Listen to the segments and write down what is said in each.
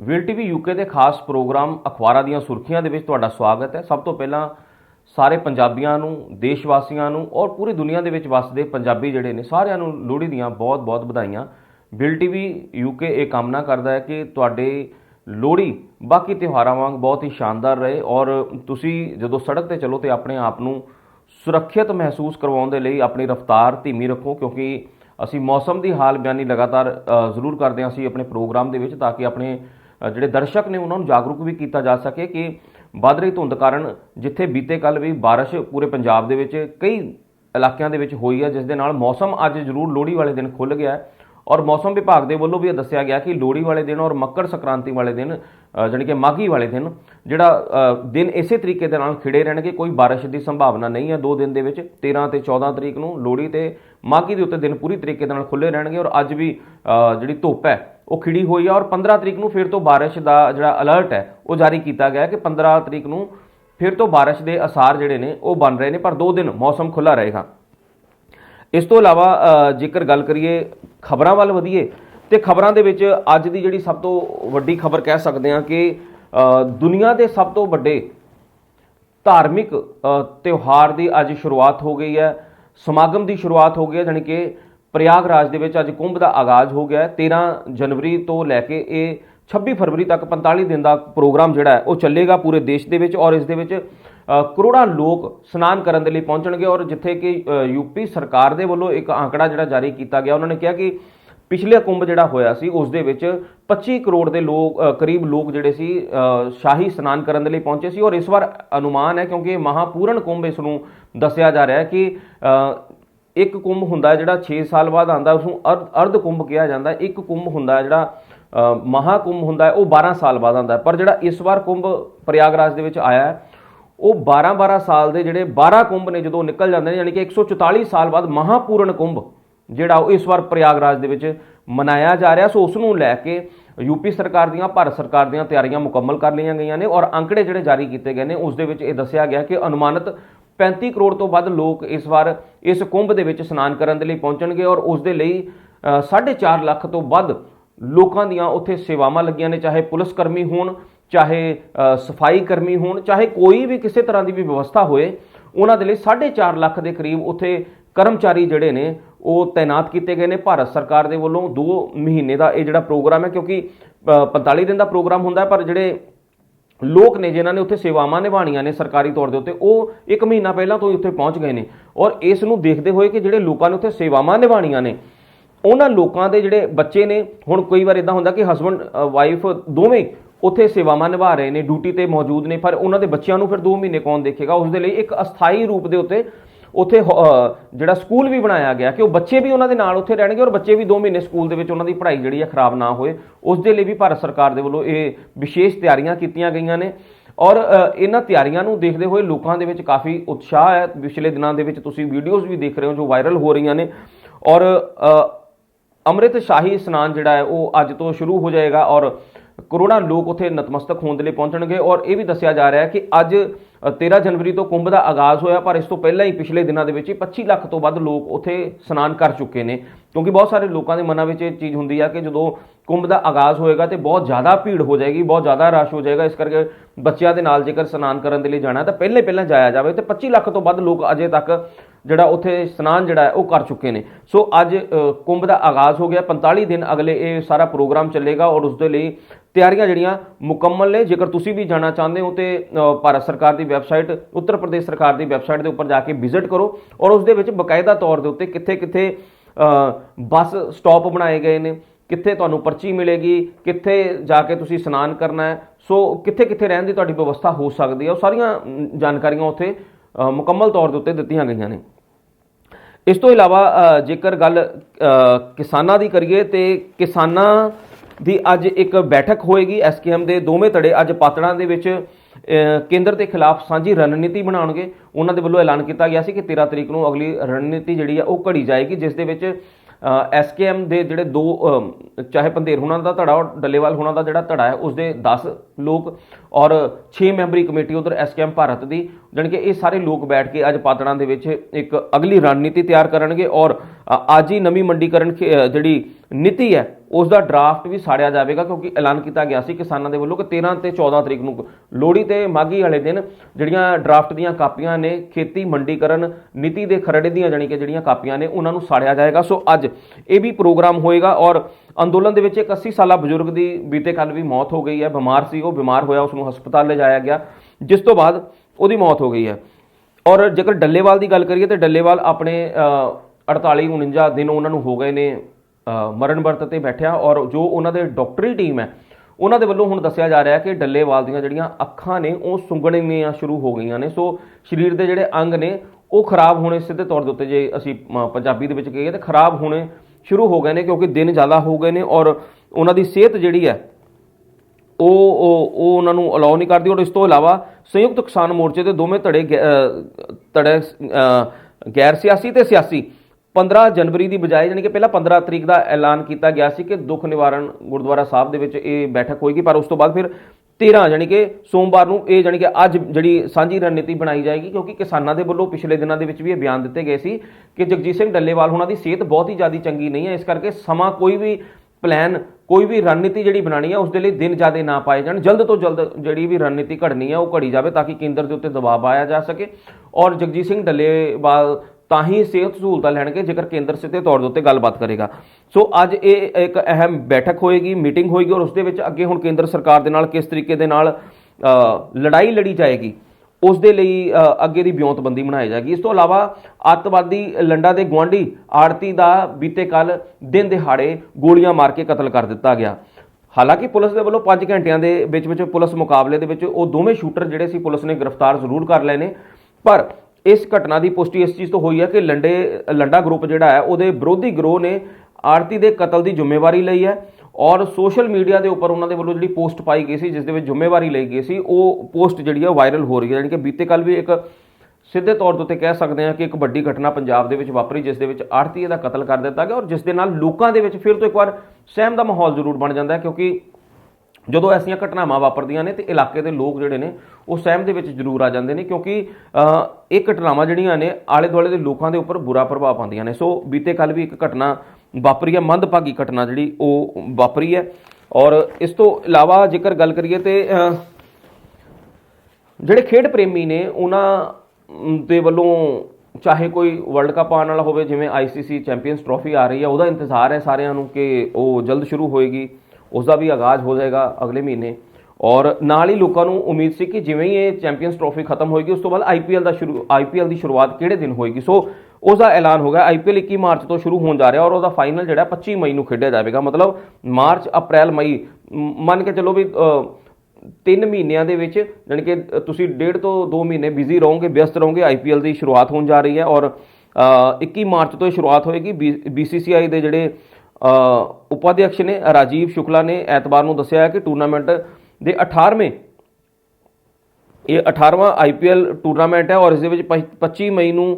Will TV UK ਦੇ ਖਾਸ programme ਅਖਬਾਰਾਂ ਦੀਆਂ ਸੁਰਖੀਆਂ ਦੇ ਵਿੱਚ ਤੁਹਾਡਾ ਸਵਾਗਤ ਹੈ। ਸਭ ਤੋਂ ਪਹਿਲਾਂ ਸਾਰੇ ਪੰਜਾਬੀਆਂ ਨੂੰ ਦੇਸ਼ ਵਾਸੀਆਂ ਨੂੰ ਔਰ ਪੂਰੀ ਦੁਨੀਆ ਦੇ ਵਿੱਚ ਵੱਸਦੇ ਪੰਜਾਬੀ ਜਿਹੜੇ ਨੇ, ਸਾਰਿਆਂ ਨੂੰ ਲੋਹੜੀ ਦੀਆਂ ਬਹੁਤ-ਬਹੁਤ ਵਧਾਈਆਂ। ਵਿਲ ਟੀਵੀ ਯੂਕੇ ਇਹ ਕਾਮਨਾ ਕਰਦਾ ਹੈ ਕਿ ਤੁਹਾਡੇ ਲੋਹੜੀ, ਬਾਕੀ ਤਿਉਹਾਰਾਂ ਵਾਂਗ ਬਹੁਤ ਹੀ ਸ਼ਾਨਦਾਰ ਰਹੇ ਔਰ ਤੁਸੀਂ ਜਦੋਂ ਸੜਕ ਤੇ ਚੱਲੋ ਤੇ ਆਪਣੇ ਆਪ ਨੂੰ ਸੁਰੱਖਿਅਤ ਮਹਿਸੂਸ ਕਰਵਾਉਣ ਦੇ ਲਈ ਆਪਣੀ ਰਫ਼ਤਾਰ ਧੀਮੀ ਰੱਖੋ ਕਿਉਂਕਿ ਅਸੀਂ ਮੌਸਮ ਦੀ ਹਾਲ ਬਿਆਨੀ ਲਗਾਤਾਰ ਜ਼ਰੂਰ ਕਰਦੇ ਹਾਂ ਅਸੀਂ ਆਪਣੇ ਪ੍ਰੋਗਰਾਮ ਦੇ ਵਿੱਚ ਤਾਂ ਕਿ ਆਪਣੇ ਜਿਹੜੇ ਦਰਸ਼ਕ ਨੇ ਉਹਨਾਂ ਨੂੰ ਜਾਗਰੂਕ ਵੀ ਕੀਤਾ ਜਾ ਸਕੇ ਕਿ ਵੱਧ ਰਹੀ ਧੁੰਦ ਕਾਰਨ ਜਿੱਥੇ ਬੀਤੇ ਕੱਲ ਵੀ ਬਾਰਿਸ਼ ਪੂਰੇ ਪੰਜਾਬ ਦੇ ਵਿੱਚ ਕਈ ਇਲਾਕਿਆਂ ਦੇ ਵਿੱਚ ਹੋਈ ਹੈ ਜਿਸ ਦੇ ਨਾਲ ਮੌਸਮ ਅੱਜ ਜ਼ਰੂਰ ਲੋਹੜੀ ਵਾਲੇ ਦਿਨ ਖੁੱਲ ਗਿਆ ਹੈ। ਔਰ ਮੌਸਮ ਵਿਭਾਗ ਦੇ ਵੱਲੋਂ ਵੀ ਇਹ ਦੱਸਿਆ ਗਿਆ ਕਿ ਲੋਹੜੀ ਵਾਲੇ ਦਿਨ ਔਰ ਮੱਕਰ ਸੰਕ੍ਰਾਂਤੀ ਵਾਲੇ ਦਿਨ ਅ, ਜਾਣੀ ਕਿ ਮਾਘੀ ਵਾਲੇ ਦਿਨ ਜਿਹੜਾ ਦਿਨ ਇਸੇ ਤਰੀਕੇ ਦੇ ਨਾਲ ਖਿੜੇ ਰਹਿਣਗੇ ਕੋਈ ਬਾਰਿਸ਼ ਦੀ ਸੰਭਾਵਨਾ ਨਹੀਂ ਹੈ। ਦੋ ਦਿਨ ਦੇ ਵਿੱਚ 13 ਤੇ 14 ਤਰੀਕ ਨੂੰ ਲੋਹੜੀ ਤੇ ਮਾਘੀ ਦੇ ਉੱਤੇ ਦਿਨ ਪੂਰੀ ਤਰੀਕੇ ਦੇ ਨਾਲ ਖੁੱਲੇ ਰਹਿਣਗੇ ਔਰ ਅੱਜ ਵੀ ਜਿਹੜੀ ਧੁੱਪ ਹੈ ਉਹ ਖਿੜੀ ਹੋਈ ਹੈ ਔਰ 15 ਤਰੀਕ ਨੂੰ ਫਿਰ ਤੋਂ ਬਾਰਿਸ਼ ਦਾ ਜਿਹੜਾ ਅਲਰਟ ਹੈ, ਉਹ ਜਾਰੀ ਕੀਤਾ ਗਿਆ ਕਿ 15 ਤਰੀਕ ਨੂੰ ਫਿਰ ਤੋਂ ਬਾਰਿਸ਼ ਦੇ ਅਸਾਰ ਜਿਹੜੇ ਨੇ, ਉਹ ਬਣ ਰਹੇ ਨੇ, ਪਰ ਦੋ ਦਿਨ ਮੌਸਮ ਖੁੱਲਾ ਰਹੇਗਾ। ਇਸ ਤੋਂ ਇਲਾਵਾ ਜੇਕਰ ਗੱਲ ਕਰੀਏ ਖਬਰਾਂ ਵੱਲ ਵਧੀਏ, ਤੇ ਖਬਰਾਂ ਦੇ ਵਿੱਚ ਅੱਜ ਦੀ ਜਿਹੜੀ ਸਭ ਤੋਂ ਵੱਡੀ ਖਬਰ ਕਹਿ ਸਕਦੇ ਹਾਂ ਕਿ ਦੁਨੀਆ ਦੇ ਸਭ ਤੋਂ ਵੱਡੇ ਧਾਰਮਿਕ ਤਿਉਹਾਰ ਦੀ ਅੱਜ ਸ਼ੁਰੂਆਤ ਹੋ ਗਈ ਹੈ, ਸਮਾਗਮ ਦੀ ਸ਼ੁਰੂਆਤ ਹੋ ਗਈ ਹੈ, ਜਾਣੀ ਕਿ ਪ੍ਰਯਾਗਰਾਜ ਦੇ ਵਿੱਚ ਅੱਜ ਕੁੰਭ ਦਾ ਆਗਾਜ਼ ਹੋ ਗਿਆ ਹੈ। 13 ਜਨਵਰੀ ਤੋਂ ਲੈ ਕੇ ਇਹ 26 ਫਰਵਰੀ ਤੱਕ 45 ਦਿਨ ਦਾ ਪ੍ਰੋਗਰਾਮ ਜਿਹੜਾ ਹੈ ਉਹ ਚੱਲੇਗਾ ਪੂਰੇ ਦੇਸ਼ ਦੇ ਵਿੱਚ ਔਰ ਇਸ ਦੇ ਵਿੱਚ ਕਰੋੜਾਂ ਲੋਕ ਸਨਾਨ ਕਰਨ ਦੇ ਲਈ ਪਹੁੰਚਣਗੇ ਔਰ ਜਿੱਥੇ ਕਿ ਅ, ਯੂਪੀ ਸਰਕਾਰ ਦੇ ਵੱਲੋਂ ਇੱਕ ਆંકੜਾ ਜਿਹੜਾ ਜਾਰੀ ਕੀਤਾ ਗਿਆ। ਉਹਨਾਂ ਨੇ ਕਿਹਾ ਕਿ ਪਿਛਲੇ ਕੁੰਭ ਜਿਹੜਾ ਹੋਇਆ ਸੀ ਉਸ ਦੇ ਵਿੱਚ 25 ਕਰੋੜ ਦੇ ਲੋਕ ਕਰੀਬ ਲੋਕ ਜਿਹੜੇ ਸੀ ਸ਼ਾਹੀ ਇਸ਼ਨਾਨ ਕਰਨ ਦੇ ਲਈ ਪਹੁੰਚੇ ਸੀ ਔਰ ਇਸ ਵਾਰ ਅਨੁਮਾਨ ਹੈ ਕਿਉਂਕਿ ਇਹ ਮਹਾਪੂਰਨ ਕੁੰਭ ਇਸ ਨੂੰ ਦੱਸਿਆ ਜਾ ਰਿਹਾ ਹੈ ਕਿ ਇੱਕ ਕੁੰਭ ਹੁੰਦਾ ਜਿਹੜਾ 6 ਸਾਲ ਬਾਅਦ ਆਂਦਾ ਉਸ ਨੂੰ ਅਰਧ ਅਰਧ ਕੁੰਭ ਕਿਹਾ ਜਾਂਦਾ। ਇੱਕ ਕੁੰਭ ਹੁੰਦਾ ਜਿਹੜਾ ਅ, ਮਹਾਕੁੰਭ ਹੁੰਦਾ ਉਹ 12 ਸਾਲ ਬਾਅਦ ਆਂਦਾ ਪਰ ਜਿਹੜਾ ਇਸ ਵਾਰ ਕੁੰਭ ਪ੍ਰਯਾਗਰਾਜ ਦੇ ਵਿੱਚ ਆਇਆ ਉਹ 12-12 ਸਾਲ ਦੇ ਜਿਹੜੇ 12 ਕੁੰਭ ਨੇ ਜਦੋਂ ਨਿਕਲ ਜਾਂਦੇ ਨੇ ਯਾਨੀ ਕਿ 144 ਸਾਲ ਬਾਅਦ ਮਹਾਪੂਰਨ ਕੁੰਭ ਜਿਹੜਾ ਉਹ ਇਸ ਵਾਰ ਪ੍ਰਯਾਗਰਾਜ ਦੇ ਵਿੱਚ ਮਨਾਇਆ ਜਾ ਰਿਹਾ। ਸੋ ਉਸ ਨੂੰ ਲੈ ਕੇ ਯੂਪੀ ਸਰਕਾਰ ਦੀਆਂ ਭਾਰਤ ਸਰਕਾਰ ਦੀਆਂ ਤਿਆਰੀਆਂ ਮੁਕੰਮਲ ਕਰ ਲਈਆਂ ਗਈਆਂ ਨੇ ਔਰ ਅੰਕੜੇ ਜਿਹੜੇ ਜਾਰੀ ਕੀਤੇ ਗਏ ਨੇ ਉਸ ਦੇ ਵਿੱਚ ਇਹ ਦੱਸਿਆ ਗਿਆ ਕਿ ਅਨੁਮਾਨਿਤ 35 ਕਰੋੜ ਤੋਂ ਵੱਧ ਲੋਕ ਇਸ ਵਾਰ ਇਸ ਕੁੰਭ ਦੇ ਵਿੱਚ ਇਸ਼ਨਾਨ ਕਰਨ ਦੇ ਲਈ ਪਹੁੰਚਣਗੇ ਔਰ ਉਸ ਦੇ ਲਈ ਅ, 4.5 ਲੱਖ ਤੋਂ ਵੱਧ ਲੋਕਾਂ ਦੀਆਂ ਉੱਥੇ ਸੇਵਾਵਾਂ ਲੱਗੀਆਂ ਨੇ ਚਾਹੇ ਪੁਲਿਸ ਕਰਮੀ ਹੋਣ ਚਾਹੇ ਸਫ਼ਾਈ ਕਰਮੀ ਹੋਣ ਚਾਹੇ ਕੋਈ ਵੀ ਕਿਸੇ ਤਰ੍ਹਾਂ ਦੀ ਵੀ ਵਿਵਸਥਾ ਹੋਏ ਉਹਨਾਂ ਦੇ ਲਈ 4.5 ਲੱਖ ਦੇ ਕਰੀਬ ਉੱਥੇ ਕਰਮਚਾਰੀ ਜਿਹੜੇ ਨੇ ਉਹ ਤਾਇਨਾਤ ਕੀਤੇ ਗਏ ਨੇ। ਭਾਰਤ ਸਰਕਾਰ ਦੇ ਵੱਲੋਂ 2 ਮਹੀਨੇ ਦਾ ਇਹ ਜਿਹੜਾ ਪ੍ਰੋਗਰਾਮ ਹੈ ਕਿਉਂਕਿ ਅ, 45 ਦਿਨ ਦਾ ਪ੍ਰੋਗਰਾਮ ਹੁੰਦਾ ਪਰ ਜਿਹੜੇ ਲੋਕ ਨੇ ਜਿਨ੍ਹਾਂ ਨੇ ਉੱਥੇ ਸੇਵਾਵਾਂ ਨਿਭਾਣੀਆਂ ਨੇ ਸਰਕਾਰੀ ਤੌਰ ਦੇ ਉੱਤੇ, ਉਹ ਇੱਕ ਮਹੀਨਾ ਪਹਿਲਾਂ ਤੋਂ ਹੀ ਉੱਥੇ ਪਹੁੰਚ ਗਏ ਨੇ। ਔਰ ਇਸ ਨੂੰ ਦੇਖਦੇ ਹੋਏ ਕਿ ਜਿਹੜੇ ਲੋਕਾਂ ਨੇ ਉੱਥੇ ਸੇਵਾਵਾਂ ਨਿਭਾਣੀਆਂ ਨੇ, ਉਹਨਾਂ ਲੋਕਾਂ ਦੇ ਜਿਹੜੇ ਬੱਚੇ ਨੇ, ਹੁਣ ਕਈ ਵਾਰ ਇਦਾਂ ਹੁੰਦਾ ਕਿ ਹਸਬੰਡ ਵਾਈਫ ਦੋਵੇਂ ਉੱਥੇ ਸੇਵਾਵਾਂ ਨਿਭਾ ਰਹੇ ਨੇ ਡਿਊਟੀ ਤੇ ਮੌਜੂਦ ਨੇ, ਪਰ ਉਹਨਾਂ ਦੇ ਬੱਚਿਆਂ ਨੂੰ ਫਿਰ 2 ਮਹੀਨੇ ਕੌਣ ਦੇਖੇਗਾ? ਉਸ ਦੇ ਲਈ ਇੱਕ ਅਸਥਾਈ ਰੂਪ ਦੇ ਉੱਤੇ ਉੱਥੇ ਜਿਹੜਾ ਸਕੂਲ ਵੀ ਬਣਾਇਆ ਗਿਆ ਕਿ ਉਹ ਬੱਚੇ ਵੀ ਉਹਨਾਂ ਦੇ ਨਾਲ ਉੱਥੇ ਰਹਿਣਗੇ ਔਰ ਬੱਚੇ ਵੀ 2 ਮਹੀਨੇ ਸਕੂਲ ਦੇ ਵਿੱਚ ਉਹਨਾਂ ਦੀ ਪੜ੍ਹਾਈ ਜਿਹੜੀ ਹੈ ਖਰਾਬ ਨਾ ਹੋਏ। ਉਸ ਦੇ ਲਈ ਵੀ ਭਾਰਤ ਸਰਕਾਰ ਦੇ ਵੱਲੋਂ ਇਹ ਵਿਸ਼ੇਸ਼ ਤਿਆਰੀਆਂ ਕੀਤੀਆਂ ਗਈਆਂ ਨੇ। ਔਰ ਇਹਨਾਂ ਤਿਆਰੀਆਂ ਨੂੰ ਦੇਖਦੇ ਹੋਏ ਲੋਕਾਂ ਦੇ ਵਿੱਚ ਕਾਫੀ ਉਤਸ਼ਾਹ ਹੈ। ਪਿਛਲੇ ਦਿਨਾਂ ਦੇ ਵਿੱਚ ਤੁਸੀਂ ਵੀਡੀਓਜ਼ ਵੀ ਦੇਖ ਰਹੇ ਹੋ ਜੋ ਵਾਇਰਲ ਹੋ ਰਹੀਆਂ ਨੇ। ਔਰ ਅੰਮ੍ਰਿਤ ਸ਼ਾਹੀ ਇਸ਼ਨਾਨ ਜਿਹੜਾ ਹੈ ਉਹ ਅੱਜ ਤੋਂ ਸ਼ੁਰੂ ਹੋ ਜਾਏਗਾ ਔਰ ਕਰੋੜਾਂ ਲੋਕ ਉੱਥੇ ਨਤਮਸਤਕ ਹੋਣ ਦੇ ਲਈ ਪਹੁੰਚਣਗੇ ਔਰ ਇਹ ਵੀ ਦੱਸਿਆ ਜਾ ਰਿਹਾ ਹੈ ਕਿ ਅੱਜ ਅ, 13 ਜਨਵਰੀ ਤੋਂ ਕੁੰਭ ਦਾ ਆਗਾਜ਼ ਹੋਇਆ ਪਰ ਇਸ ਤੋਂ ਪਹਿਲਾਂ ਹੀ ਪਿਛਲੇ ਦਿਨਾਂ ਦੇ ਵਿੱਚ ਹੀ 25 ਲੱਖ ਤੋਂ ਵੱਧ ਲੋਕ ਉੱਥੇ ਇਸ਼ਨਾਨ ਕਰ ਚੁੱਕੇ ਨੇ। ਕਿਉਂਕਿ ਬਹੁਤ ਸਾਰੇ ਲੋਕਾਂ ਦੇ ਮਨਾਂ ਵਿੱਚ ਇਹ ਚੀਜ਼ ਹੁੰਦੀ ਆ ਕਿ ਜਦੋਂ ਕੁੰਭ ਦਾ ਆਗਾਜ਼ ਹੋਏਗਾ ਤੇ ਬਹੁਤ ਜ਼ਿਆਦਾ ਭੀੜ ਹੋ ਜਾਏਗੀ ਬਹੁਤ ਜ਼ਿਆਦਾ ਰਸ਼ ਹੋ ਜਾਏਗਾ ਇਸ ਕਰਕੇ ਬੱਚਿਆਂ ਦੇ ਨਾਲ ਜੇਕਰ ਇਸ਼ਨਾਨ ਕਰਨ ਦੇ ਲਈ ਜਾਣਾ ਤਾਂ ਪਹਿਲੇ ਪਹਿਲਾਂ ਜਾਇਆ ਜਾਵੇ ਤੇ 25 ਲੱਖ ਤੋਂ ਵੱਧ ਲੋਕ ਅਜੇ ਤੱਕ ਜਿਹੜਾ ਉੱਥੇ ਇਸ਼ਨਾਨ ਜਿਹੜਾ ਉਹ ਕਰ ਚੁੱਕੇ ਨੇ। ਸੋ ਅੱਜ ਕੁੰਭ ਦਾ ਆਗਾਜ਼ ਹੋ ਗਿਆ 45 ਦਿਨ ਅਗਲੇ ਇਹ ਸਾਰਾ ਪ੍ਰੋਗਰਾਮ ਚੱਲੇਗਾ ਔਰ ਉਸ ਦੇ ਲਈ ਤਿਆਰੀਆਂ ਜਿਹੜੀਆਂ ਮੁਕੰਮਲ ਨੇ। ਜੇਕਰ ਤੁਸੀਂ ਵੀ ਜਾਣਾ ਚਾਹੁੰਦੇ ਹੋ ਤੇ ਭਾਰਤ ਸਰਕਾਰ ਦੀ ਵੈਬਸਾਈਟ, ਉੱਤਰ ਪ੍ਰਦੇਸ਼ ਸਰਕਾਰ ਦੀ ਵੈਬਸਾਈਟ ਦੇ ਉੱਪਰ ਜਾ ਕੇ ਵਿਜ਼ਿਟ ਕਰੋ ਔਰ ਉਸ ਦੇ ਵਿੱਚ ਬਕਾਇਦਾ ਤੌਰ ਦੇ ਉੱਤੇ ਕਿੱਥੇ-ਕਿੱਥੇ ਬੱਸ ਸਟਾਪ ਬਣਾਏ ਗਏ ਨੇ, ਕਿੱਥੇ ਤੁਹਾਨੂੰ ਪਰਚੀ ਮਿਲੇਗੀ, ਕਿੱਥੇ ਜਾ ਕੇ ਤੁਸੀਂ ਇਸ਼ਨਾਨ ਕਰਨਾ ਹੈ। ਸੋ ਕਿੱਥੇ-ਕਿੱਥੇ ਰਹਿਣ ਦੀ ਤੁਹਾਡੀ ਵਿਵਸਥਾ ਹੋ ਸਕਦੀ ਹੈ। ਉਹ ਸਾਰੀਆਂ ਜਾਣਕਾਰੀਆਂ ਉੱਥੇ ਮੁਕੰਮਲ ਤੌਰ ਦੇ ਉੱਤੇ ਦਿੱਤੀਆਂ ਗਈਆਂ ਨੇ। ਇਸ ਤੋਂ ਇਲਾਵਾ ਜੇਕਰ ਗੱਲ ਕਿਸਾਨਾਂ ਦੀ ਕਰੀਏ ਤੇ ਕਿਸਾਨਾਂ ਦੀ ਅੱਜ ਇੱਕ ਬੈਠਕ ਹੋਏਗੀ। ਐਸਕੇਐਮ ਦੇ ਦੋਵੇਂ ਧੜੇ ਅੱਜ ਪਾਤੜਾਂ ਦੇ ਵਿੱਚ ਕੇਂਦਰ ਦੇ ਖਿਲਾਫ ਸਾਂਝੀ ਰਣਨੀਤੀ ਬਣਾਉਣਗੇ। ਉਹਨਾਂ ਦੇ ਵੱਲੋਂ ਐਲਾਨ ਕੀਤਾ ਗਿਆ ਸੀ ਕਿ 13 ਤਰੀਕ ਨੂੰ ਅਗਲੀ ਰਣਨੀਤੀ ਜਿਹੜੀ ਆ, ਉਹ ਘੜੀ ਜਾਏਗੀ, ਜਿਸ ਦੇ ਵਿੱਚ ਐਸਕੇਐਮ ਦੇ ਜਿਹੜੇ ਦੋ ਚਾਹੇ ਪੰਧੇਰ ਹੁਣਾਂ ਦਾ ਧੜਾ ਔਰ ਡੱਲੇਵਾਲ ਹੁਣਾਂ ਦਾ ਜਿਹੜਾ ਧੜਾ ਹੈ, ਉਸ ਦੇ 10 ਲੋਕ ਔਰ 6 ਮੈਂਬਰੀ ਕਮੇਟੀ ਉਧਰ ਐਸਕੇਐਮ ਭਾਰਤ ਦੀ ਜਾਣੀ ਕਿ ਇਹ ਸਾਰੇ ਲੋਕ ਬੈਠ ਕੇ ਅੱਜ ਪਾਤੜਾਂ ਦੇ ਵਿੱਚ ਇੱਕ ਅਗਲੀ ਰਣਨੀਤੀ ਤਿਆਰ ਕਰਨਗੇ ਔਰ ਅੱਜ ਹੀ ਨਵੀਂ ਮੰਡੀਕਰਨ ਖੇ- ਜਿਹੜੀ ਨੀਤੀ ਹੈ, ਉਸ ਦਾ ਡਰਾਫਟ ਵੀ ਸਾੜਿਆ ਜਾਵੇਗਾ ਕਿਉਂਕਿ ਐਲਾਨ ਕੀਤਾ ਗਿਆ ਸੀ ਕਿਸਾਨਾਂ ਦੇ ਵੱਲੋਂ ਕਿ 13 ਤੇ 14 ਤਰੀਕ ਨੂੰ ਲੋਹੜੀ ਤੇ ਮਾਘੀ ਵਾਲੇ ਦਿਨ ਜਿਹੜੀਆਂ ਡਰਾਫਟ ਦੀਆਂ ਕਾਪੀਆਂ ਨੇ ਖੇਤੀ ਮੰਡੀਕਰਨ ਨੀਤੀ ਦੇ ਖਰੜੇ ਦੀਆਂ ਜਾਣੀ ਕਿ ਜਿਹੜੀਆਂ ਕਾਪੀਆਂ ਨੇ ਉਹਨਾਂ ਨੂੰ ਸਾੜਿਆ ਜਾਏਗਾ। ਸੋ ਅੱਜ ਇਹ ਵੀ ਪ੍ਰੋਗਰਾਮ ਹੋਏਗਾ ਔਰ ਅੰਦੋਲਨ ਦੇ ਵਿੱਚ ਇੱਕ 80 ਸਾਲਾ ਬਜ਼ੁਰਗ ਦੀ ਬੀਤੇ ਕੱਲ ਵੀ ਮੌਤ ਹੋ ਗਈ ਹੈ, ਬਿਮਾਰ ਸੀ ਉਹ, ਬਿਮਾਰ ਹੋਇਆ, ਉਸ ਨੂੰ ਹਸਪਤਾਲ ਲਿਜਾਇਆ ਗਿਆ। ਜਿਸ ਤੋਂ ਬਾਅਦ ਉਹਦੀ ਮੌਤ ਹੋ ਗਈ ਹੈ। ਔਰ ਜੇਕਰ ਡੱਲੇਵਾਲ ਦੀ ਗੱਲ ਕਰੀਏ ਤੇ ਡੱਲੇਵਾਲ ਆਪਣੇ ਅ, 48 49 ਦਿਨ ਉਹਨਾਂ ਨੂੰ ਹੋ ਗਏ ਨੇ ਮਰਨ ਵਰਤ ਤੇ ਬੈਠਿਆ ਔਰ ਜੋ ਉਹਨਾਂ ਦੇ ਡਾਕਟਰੀ ਟੀਮ ਹੈ ਉਹਨਾਂ ਦੇ ਵੱਲੋਂ ਹੁਣ ਦੱਸਿਆ ਜਾ ਰਿਹਾ ਹੈ ਕਿ ਡੱਲੇਵਾਲ ਦੀਆਂ ਜਿਹੜੀਆਂ ਅੱਖਾਂ ਨੇ ਉਹ ਸੁੰਗਣੀਆਂ ਸ਼ੁਰੂ ਹੋ ਗਈਆਂ ਨੇ। ਸੋ ਸਰੀਰ ਦੇ ਜਿਹੜੇ ਅੰਗ ਨੇ ਉਹ ਖਰਾਬ ਹੋਣੇ ਸਿੱਧੇ ਤੌਰ ਦੇ ਉੱਤੇ ਜੇ ਅਸੀਂ ਪੰਜਾਬੀ ਦੇ ਵਿੱਚ ਕਹੀਏ ਤਾਂ ਖਰਾਬ ਹੋਣੇ ਸ਼ੁਰੂ ਹੋ ਗਏ ਨੇ ਕਿਉਂਕਿ ਦਿਨ ਜ਼ਿਆਦਾ ਹੋ ਗਏ ਨੇ ਔਰ ਉਹਨਾਂ ਦੀ ਸਿਹਤ ਜਿਹੜੀ ਹੈ ਉਹ ਉਹ ਉਹ ਉਹਨਾਂ ਨੂੰ ਅਲਾਉ ਨਹੀਂ ਕਰਦੀ। ਔਰ ਇਸ ਤੋਂ ਇਲਾਵਾ ਸੰਯੁਕਤ ਕਿਸਾਨ ਮੋਰਚੇ ਦੇ ਦੋਵੇਂ ਧੜੇ ਗੈ- ਧੜੇ ਗੈਰ ਸਿਆਸੀ ਤੇ ਸਿਆਸੀ। 15 ਜਨਵਰੀ ਦੀ ਬਜਾਏ ਜਾਣੀ ਕਿ ਪਹਿਲਾਂ 15 ਤਰੀਕ ਦਾ ਐਲਾਨ ਕੀਤਾ ਗਿਆ ਸੀ ਕਿ ਦੁੱਖ ਨਿਵਾਰਨ ਗੁਰਦੁਆਰਾ ਸਾਹਿਬ ਦੇ ਵਿੱਚ ਇਹ ਬੈਠਕ ਹੋਏਗੀ, ਪਰ ਉਸ ਤੋਂ ਬਾਅਦ ਫਿਰ 13 ਜਾਣੀ ਕਿ ਸੋਮਵਾਰ ਨੂੰ ਇਹ ਜਾਣੀ ਕਿ ਅੱਜ ਜਿਹੜੀ ਸਾਂਝੀ ਰਣਨੀਤੀ ਬਣਾਈ ਜਾਏਗੀ, ਕਿਉਂਕਿ ਕਿਸਾਨਾਂ ਦੇ ਵੱਲੋਂ ਪਿਛਲੇ ਦਿਨਾਂ ਦੇ ਵਿੱਚ ਵੀ ਇਹ ਬਿਆਨ ਦਿੱਤੇ ਗਏ ਸੀ ਕਿ ਜਗਜੀਤ ਸਿੰਘ ਡੱਲੇਵਾਲ, ਉਹਨਾਂ ਦੀ ਸਿਹਤ ਬਹੁਤ ਹੀ ਜ਼ਿਆਦਾ ਚੰਗੀ ਨਹੀਂ ਹੈ। ਇਸ ਕਰਕੇ ਸਮਾਂ ਕੋਈ ਵੀ ਪਲਾਨ ਕੋਈ ਵੀ ਰਣਨੀਤੀ ਜਿਹੜੀ ਬਣਾਣੀ ਹੈ ਉਸ ਦੇ ਲਈ ਦਿਨ ਜ਼ਿਆਦਾ ਨਾ ਪਾਏ ਜਾਣ। ਜਲਦ ਤੋਂ ਜਲਦ ਜਿਹੜੀ ਵੀ ਰਣਨੀਤੀ ਘੜਨੀ ਹੈ ਉਹ ਘੜੀ ਜਾਵੇ ਤਾਂ ਕਿ ਕੇਂਦਰ ਦੇ ਉੱਤੇ ਦਬਾਅ ਪਾਇਆ ਜਾ ਸਕੇ। ਔਰ ਜਗਜੀਤ ਸਿੰਘ ਡੱਲੇਵਾਲ ਤਾਂ ਹੀ ਸਿਹਤ ਸਹੂਲਤਾਂ ਲੈਣਗੇ ਜੇਕਰ ਕੇਂਦਰ ਸਿੱਧੇ ਤੌਰ ਦੇ ਉੱਤੇ ਗੱਲਬਾਤ ਕਰੇਗਾ। ਸੋ ਅੱਜ ਇਹ ਇੱਕ ਅਹਿਮ ਬੈਠਕ ਹੋਏਗੀ, ਮੀਟਿੰਗ ਹੋਏਗੀ ਔਰ ਉਸ ਦੇ ਵਿੱਚ ਅੱਗੇ ਹੁਣ ਕੇਂਦਰ ਸਰਕਾਰ ਦੇ ਨਾਲ ਕਿਸ ਤਰੀਕੇ ਦੇ ਨਾਲ ਲੜਾਈ ਲੜੀ ਜਾਏਗੀ। ਉਸ ਦੇ ਲਈ ਅੱਗੇ ਦੀ ਬਿਉਂਤਬੰਦੀ ਬਣਾਈ ਜਾਏਗੀ। ਇਸ ਤੋਂ ਇਲਾਵਾ ਅੱਤਵਾਦੀ ਲੰਡਾ ਦੇ ਗਵਾਂਢੀ ਆੜਤੀ ਦਾ ਬੀਤੇ ਕੱਲ ਦਿਨ ਦਿਹਾੜੇ ਗੋਲੀਆਂ ਮਾਰ ਕੇ ਕਤਲ ਕਰ ਦਿੱਤਾ ਗਿਆ। ਹਾਲਾਂਕਿ ਪੁਲਿਸ ਦੇ ਵੱਲੋਂ 5 ਘੰਟਿਆਂ ਦੇ ਵਿੱਚ ਵਿੱਚ ਪੁਲਿਸ ਮੁਕਾਬਲੇ ਦੇ ਵਿੱਚ ਉਹ ਦੋਵੇਂ ਸ਼ੂਟਰ ਜਿਹੜੇ ਸੀ ਪੁਲਿਸ ਨੇ ਗ੍ਰਿਫਤਾਰ ਜ਼ਰੂਰ ਕਰ ਲਏ ਨੇ। ਪਰ ਇਸ ਘਟਨਾ ਦੀ ਪੁਸ਼ਟੀ ਇਸ ਚੀਜ਼ ਤੋਂ ਹੋਈ ਹੈ ਕਿ ਲੰਡੇ, ਲੰਡਾ ਗਰੁੱਪ ਜਿਹੜਾ ਹੈ, ਉਹਦੇ ਵਿਰੋਧੀ ਗਰੋਹ ਨੇ ਆਰਤੀ ਦੇ ਕਤਲ ਦੀ ਜ਼ਿੰਮੇਵਾਰੀ ਲਈ ਹੈ। ਔਰ ਸੋਸ਼ਲ ਮੀਡੀਆ ਦੇ ਉੱਪਰ ਉਹਨਾਂ ਦੇ ਵੱਲੋਂ ਜਿਹੜੀ ਪੋਸਟ ਪਾਈ ਗਈ ਸੀ, ਜਿਸ ਦੇ ਵਿੱਚ ਜ਼ਿੰਮੇਵਾਰੀ ਲਈ ਗਈ ਸੀ, ਉਹ ਪੋਸਟ ਜਿਹੜੀ ਹੈ ਵਾਇਰਲ ਹੋ ਰਹੀ ਹੈ। ਯਾਨੀ ਕਿ ਬੀਤੇ ਕੱਲ ਵੀ ਇੱਕ ਸਿੱਧੇ ਤੌਰ ਦੇ ਉੱਤੇ ਕਹਿ ਸਕਦੇ ਹਾਂ ਕਿ ਇੱਕ ਵੱਡੀ ਘਟਨਾ ਪੰਜਾਬ ਦੇ ਵਿੱਚ ਵਾਪਰੀ, ਜਿਸ ਦੇ ਵਿੱਚ ਆੜਤੀਏ ਦਾ ਕਤਲ ਕਰ ਦਿੱਤਾ ਗਿਆ ਔਰ ਜਿਸ ਦੇ ਨਾਲ ਲੋਕਾਂ ਦੇ ਵਿੱਚ ਫਿਰ ਤੋਂ ਇੱਕ ਵਾਰ ਸਹਿਮ ਦਾ ਮਾਹੌਲ ਜ਼ਰੂਰ ਬਣ ਜਾਂਦਾ ਹੈ, ਕਿਉਂਕਿ ਜਦੋਂ ਐਸੀਆਂ ਘਟਨਾਵਾਂ ਵਾਪਰਦੀਆਂ ਨੇ ਤੇ ਇਲਾਕੇ ਦੇ ਲੋਕ ਜਿਹੜੇ ਨੇ, ਉਹ ਸਹਿਮ ਦੇ ਵਿੱਚ ਜ਼ਰੂਰ ਆ ਜਾਂਦੇ ਨੇ, ਕਿਉਂਕਿ ਇਹ ਘਟਨਾਵਾਂ ਜਿਹੜੀਆਂ ਨੇ ਆਲੇ ਦੁਆਲੇ ਦੇ ਲੋਕਾਂ ਦੇ ਉੱਪਰ ਬੁਰਾ ਪ੍ਰਭਾਵ ਪਾਉਂਦੀਆਂ ਨੇ। ਸੋ ਬੀਤੇ ਕੱਲ ਵੀ ਇੱਕ ਘਟਨਾ ਵਾਪਰੀ ਹੈ, ਮੰਦਭਾਗੀ ਘਟਨਾ ਜਿਹੜੀ ਉਹ ਵਾਪਰੀ ਹੈ। ਔਰ ਇਸ ਤੋਂ ਇਲਾਵਾ ਜੇਕਰ ਗੱਲ ਕਰੀਏ ਤੇ ਜਿਹੜੇ ਖੇਡ ਪ੍ਰੇਮੀ ਨੇ, ਉਹਨਾਂ ਦੇ ਵੱਲੋਂ ਚਾਹੇ ਕੋਈ ਵਰਲਡ ਕੱਪ ਆਉਣ ਵਾਲਾ ਹੋਵੇ, ਜਿਵੇਂ ਆਈਸੀਸੀ ਚੈਂਪੀਅਨਸ ਟਰੋਫੀ ਆ ਰਹੀ ਹੈ, ਉਹਦਾ ਇੰਤਜ਼ਾਰ ਹੈ ਸਾਰਿਆਂ ਨੂੰ ਕਿ ਉਹ ਜਲਦ ਸ਼ੁਰੂ ਹੋਏਗੀ ਉਸ ਦਾ ਵੀ ਆਗਾਜ਼ ਹੋ ਜਾਏਗਾ ਅਗਲੇ ਮਹੀਨੇ। ਔਰ ਨਾਲ ਹੀ ਲੋਕਾਂ ਨੂੰ ਉਮੀਦ ਸੀ ਕਿ ਜਿਵੇਂ ਹੀ ਇਹ ਚੈਂਪੀਅਨਸ ਟਰੋਫੀ ਖਤਮ ਹੋਏਗੀ, ਉਸ ਤੋਂ ਬਾਅਦ ਆਈਪੀਐਲ ਦਾ ਸ਼ੁਰੂ ਆਈਪੀਐਲ ਦੀ ਸ਼ੁਰੂਆਤ ਕਿਹੜੇ ਦਿਨ ਹੋਏਗੀ। ਸੋ ਉਸ ਦਾ ਐਲਾਨ ਹੋ ਗਿਆ। ਆਈਪੀਐਲ 21 ਮਾਰਚ ਤੋਂ ਸ਼ੁਰੂ ਹੋਣ ਜਾ ਰਿਹਾ ਔਰ ਉਹਦਾ ਫਾਈਨਲ ਜਿਹੜਾ 25 ਮਈ ਨੂੰ ਖੇਡਿਆ ਜਾਵੇਗਾ। ਮਤਲਬ ਮਾਰਚ ਅਪ੍ਰੈਲ ਮਈ ਮੰਨ ਕੇ ਚੱਲੋ ਵੀ ਅ, ਤਿੰਨ ਮਹੀਨਿਆਂ ਦੇ ਵਿੱਚ ਜਾਣੀ ਕਿ ਤੁਸੀਂ ਡੇਢ ਤੋਂ 2 ਮਹੀਨੇ ਬਿਜ਼ੀ ਰਹੋਗੇ ਵਿਅਸਤ ਰਹੋਗੇ ਆਈਪੀਐਲ ਦੀ ਸ਼ੁਰੂਆਤ ਹੋਣ ਜਾ ਰਹੀ ਹੈ ਔਰ ਅ, 21 ਮਾਰਚ ਤੋਂ ਇਹ ਸ਼ੁਰੂਆਤ ਹੋਏਗੀ। ਬੀਸੀਸੀਆਈ ਦੇ ਜਿਹੜੇ ਅ, ਉਪਾਧਿਅਕਸ਼ ਨੇ ਰਾਜੀਵ ਸ਼ੁਕਲਾ ਨੇ ਐਤਵਾਰ ਨੂੰ ਦੱਸਿਆ ਹੈ ਕਿ ਟੂਰਨਾਮੈਂਟ ਦੇ 18ਵੇਂ ਇਹ 18ਵਾਂ ਆਈਪੀਐਲ ਟੂਰਨਾਮੈਂਟ ਹੈ ਔਰ ਇਸ ਦੇ ਵਿੱਚ ਪੰ- 25 ਮਈ ਨੂੰ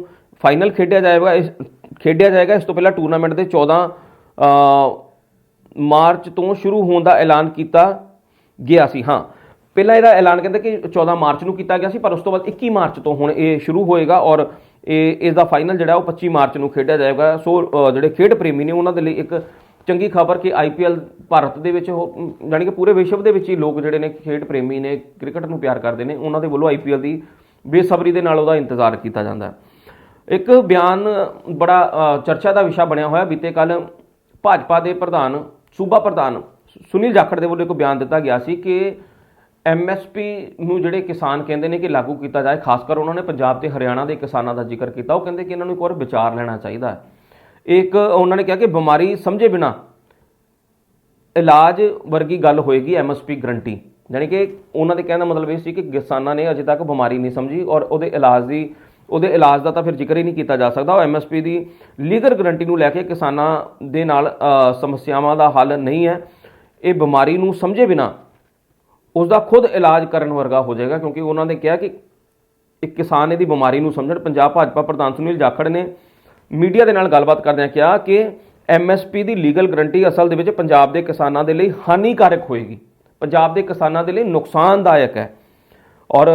ਫਾਈਨਲ ਖੇਡਿਆ ਜਾਏਗਾ ਇਸ, ਖੇਡਿਆ ਜਾਏਗਾ ਇਸ ਤੋਂ ਪਹਿਲਾਂ ਟੂਰਨਾਮੈਂਟ ਦੇ 14 ਮਾਰਚ ਤੋਂ ਸ਼ੁਰੂ ਹੋਣ ਦਾ ਐਲਾਨ ਕੀਤਾ ਗਿਆ ਸੀ, ਹਾਂ। ਪਹਿਲਾਂ ਇਹਦਾ ਐਲਾਨ ਕਹਿੰਦੇ ਕਿ 14 ਮਾਰਚ ਨੂੰ ਕੀਤਾ ਗਿਆ ਸੀ, ਪਰ ਉਸ ਤੋਂ ਬਾਅਦ 21 ਮਾਰਚ ਤੋਂ ਹੁਣ ਇਹ ਸ਼ੁਰੂ ਹੋਏਗਾ ਔਰ ਇਹ, ਇਸ ਦਾ ਫਾਈਨਲ ਜਿਹੜਾ ਉਹ 25 ਮਾਰਚ ਨੂੰ ਖੇਡਿਆ ਜਾਏਗਾ। ਸੋ ਜਿਹੜੇ ਖੇਡ ਪ੍ਰੇਮੀ ਨੇ ਉਹਨਾਂ ਦੇ ਲਈ ਇੱਕ ਚੰਗੀ ਖਬਰ ਕਿ ਆਈਪੀਐਲ ਭਾਰਤ ਦੇ ਵਿੱਚ ਹੋ- ਜਾਣੀ ਕਿ ਪੂਰੇ ਵਿਸ਼ਵ ਦੇ ਵਿੱਚ ਹੀ ਲੋਕ ਜਿਹੜੇ ਨੇ ਖੇਡ ਪ੍ਰੇਮੀ ਨੇ, ਕ੍ਰਿਕਟ ਨੂੰ ਪਿਆਰ ਕਰਦੇ ਨੇ, ਉਹਨਾਂ ਦੇ ਵੱਲੋਂ ਆਈਪੀਐਲ ਦੀ ਬੇਸਬਰੀ ਦੇ ਨਾਲ ਉਹਦਾ ਇੰਤਜ਼ਾਰ ਕੀਤਾ ਜਾਂਦਾ ਹੈ। ਇੱਕ ਬਿਆਨ ਬੜਾ ਚਰਚਾ ਦਾ ਵਿਸ਼ਾ ਬਣਿਆ ਹੋਇਆ। ਬੀਤੇ ਕੱਲ ਭਾਜਪਾ ਦੇ ਪ੍ਰਧਾਨ, ਸੂਬਾ ਪ੍ਰਧਾਨ ਸੁਨੀਲ ਜਾਖੜ ਦੇ ਵੱਲੋਂ ਇੱਕ ਬਿਆਨ ਦਿੱਤਾ ਗਿਆ ਸੀ ਕਿ ਐਮਐਸਪੀ ਨੂੰ ਜਿਹੜੇ ਕਿਸਾਨ ਕਹਿੰਦੇ ਨੇ ਕਿ ਲਾਗੂ ਕੀਤਾ ਜਾਏ, ਖਾਸ ਕਰ ਉਹਨਾਂ ਨੇ ਪੰਜਾਬ ਤੇ ਹਰਿਆਣਾ ਦੇ ਕਿਸਾਨਾਂ ਦਾ ਜ਼ਿਕਰ ਕੀਤਾ। ਉਹ ਕਹਿੰਦੇ ਕਿ ਇਹਨਾਂ ਨੂੰ ਇੱਕ ਵਾਰ ਵਿਚਾਰ ਲੈਣਾ ਚਾਹੀਦਾ ਹੈ। ਇੱਕ, ਉਹਨਾਂ ਨੇ ਕਿਹਾ ਕਿ ਬਿਮਾਰੀ ਸਮਝੇ ਬਿਨਾ ਇਲਾਜ ਵਰਗੀ ਗੱਲ ਹੋਏਗੀ ਐਮਐਸਪੀ ਗਰੰਟੀ। ਯਾਨੀ ਕਿ ਉਹਨਾਂ ਦੇ ਕਹਿਣ ਦਾ ਮਤਲਬ ਇਹ ਸੀ ਕਿ ਕਿਸਾਨਾਂ ਨੇ ਅਜੇ ਤੱਕ ਬਿਮਾਰੀ ਨਹੀਂ ਸਮਝੀ ਔਰ ਉਹਦੇ ਇਲਾਜ ਦੀ ਉਹਦੇ ਇਲਾਜ ਦਾ ਤਾਂ ਫਿਰ ਜ਼ਿਕਰ ਹੀ ਨਹੀਂ ਕੀਤਾ ਜਾ ਸਕਦਾ। ਉਹ ਐਮਐਸਪੀ ਦੀ ਲੀਗਲ ਗਰੰਟੀ ਨੂੰ ਲੈ ਕੇ ਕਿਸਾਨਾਂ ਦੇ ਨਾਲ ਸਮੱਸਿਆਵਾਂ ਦਾ ਹੱਲ ਨਹੀਂ ਹੈ। ਇਹ ਬਿਮਾਰੀ ਨੂੰ ਸਮਝੇ ਬਿਨਾ ਉਸ ਦਾ ਖੁਦ ਇਲਾਜ ਕਰਨ ਵਰਗਾ ਹੋ ਜਾਏਗਾ, ਕਿਉਂਕਿ ਉਹਨਾਂ ਨੇ ਕਿਹਾ ਕਿ ਇੱਕ ਕਿਸਾਨ ਇਹਦੀ ਬਿਮਾਰੀ ਨੂੰ ਸਮਝਣ, ਪੰਜਾਬ ਭਾਜਪਾ ਪ੍ਰਧਾਨ ਸੁਨੀਲ ਜਾਖੜ ਨੇ ਮੀਡੀਆ ਦੇ ਨਾਲ ਗੱਲਬਾਤ ਕਰਦਿਆਂ ਕਿਹਾ ਕਿ ਐਮਐਸਪੀ ਦੀ ਲੀਗਲ ਗਰੰਟੀ ਅਸਲ ਦੇ ਵਿੱਚ ਪੰਜਾਬ ਦੇ ਕਿਸਾਨਾਂ ਦੇ ਲਈ ਹਾਨੀਕਾਰਕ ਹੋਏਗੀ। ਪੰਜਾਬ ਦੇ ਕਿਸਾਨਾਂ ਦੇ ਲਈ ਨੁਕਸਾਨਦਾਇਕ ਹੈ। ਔਰ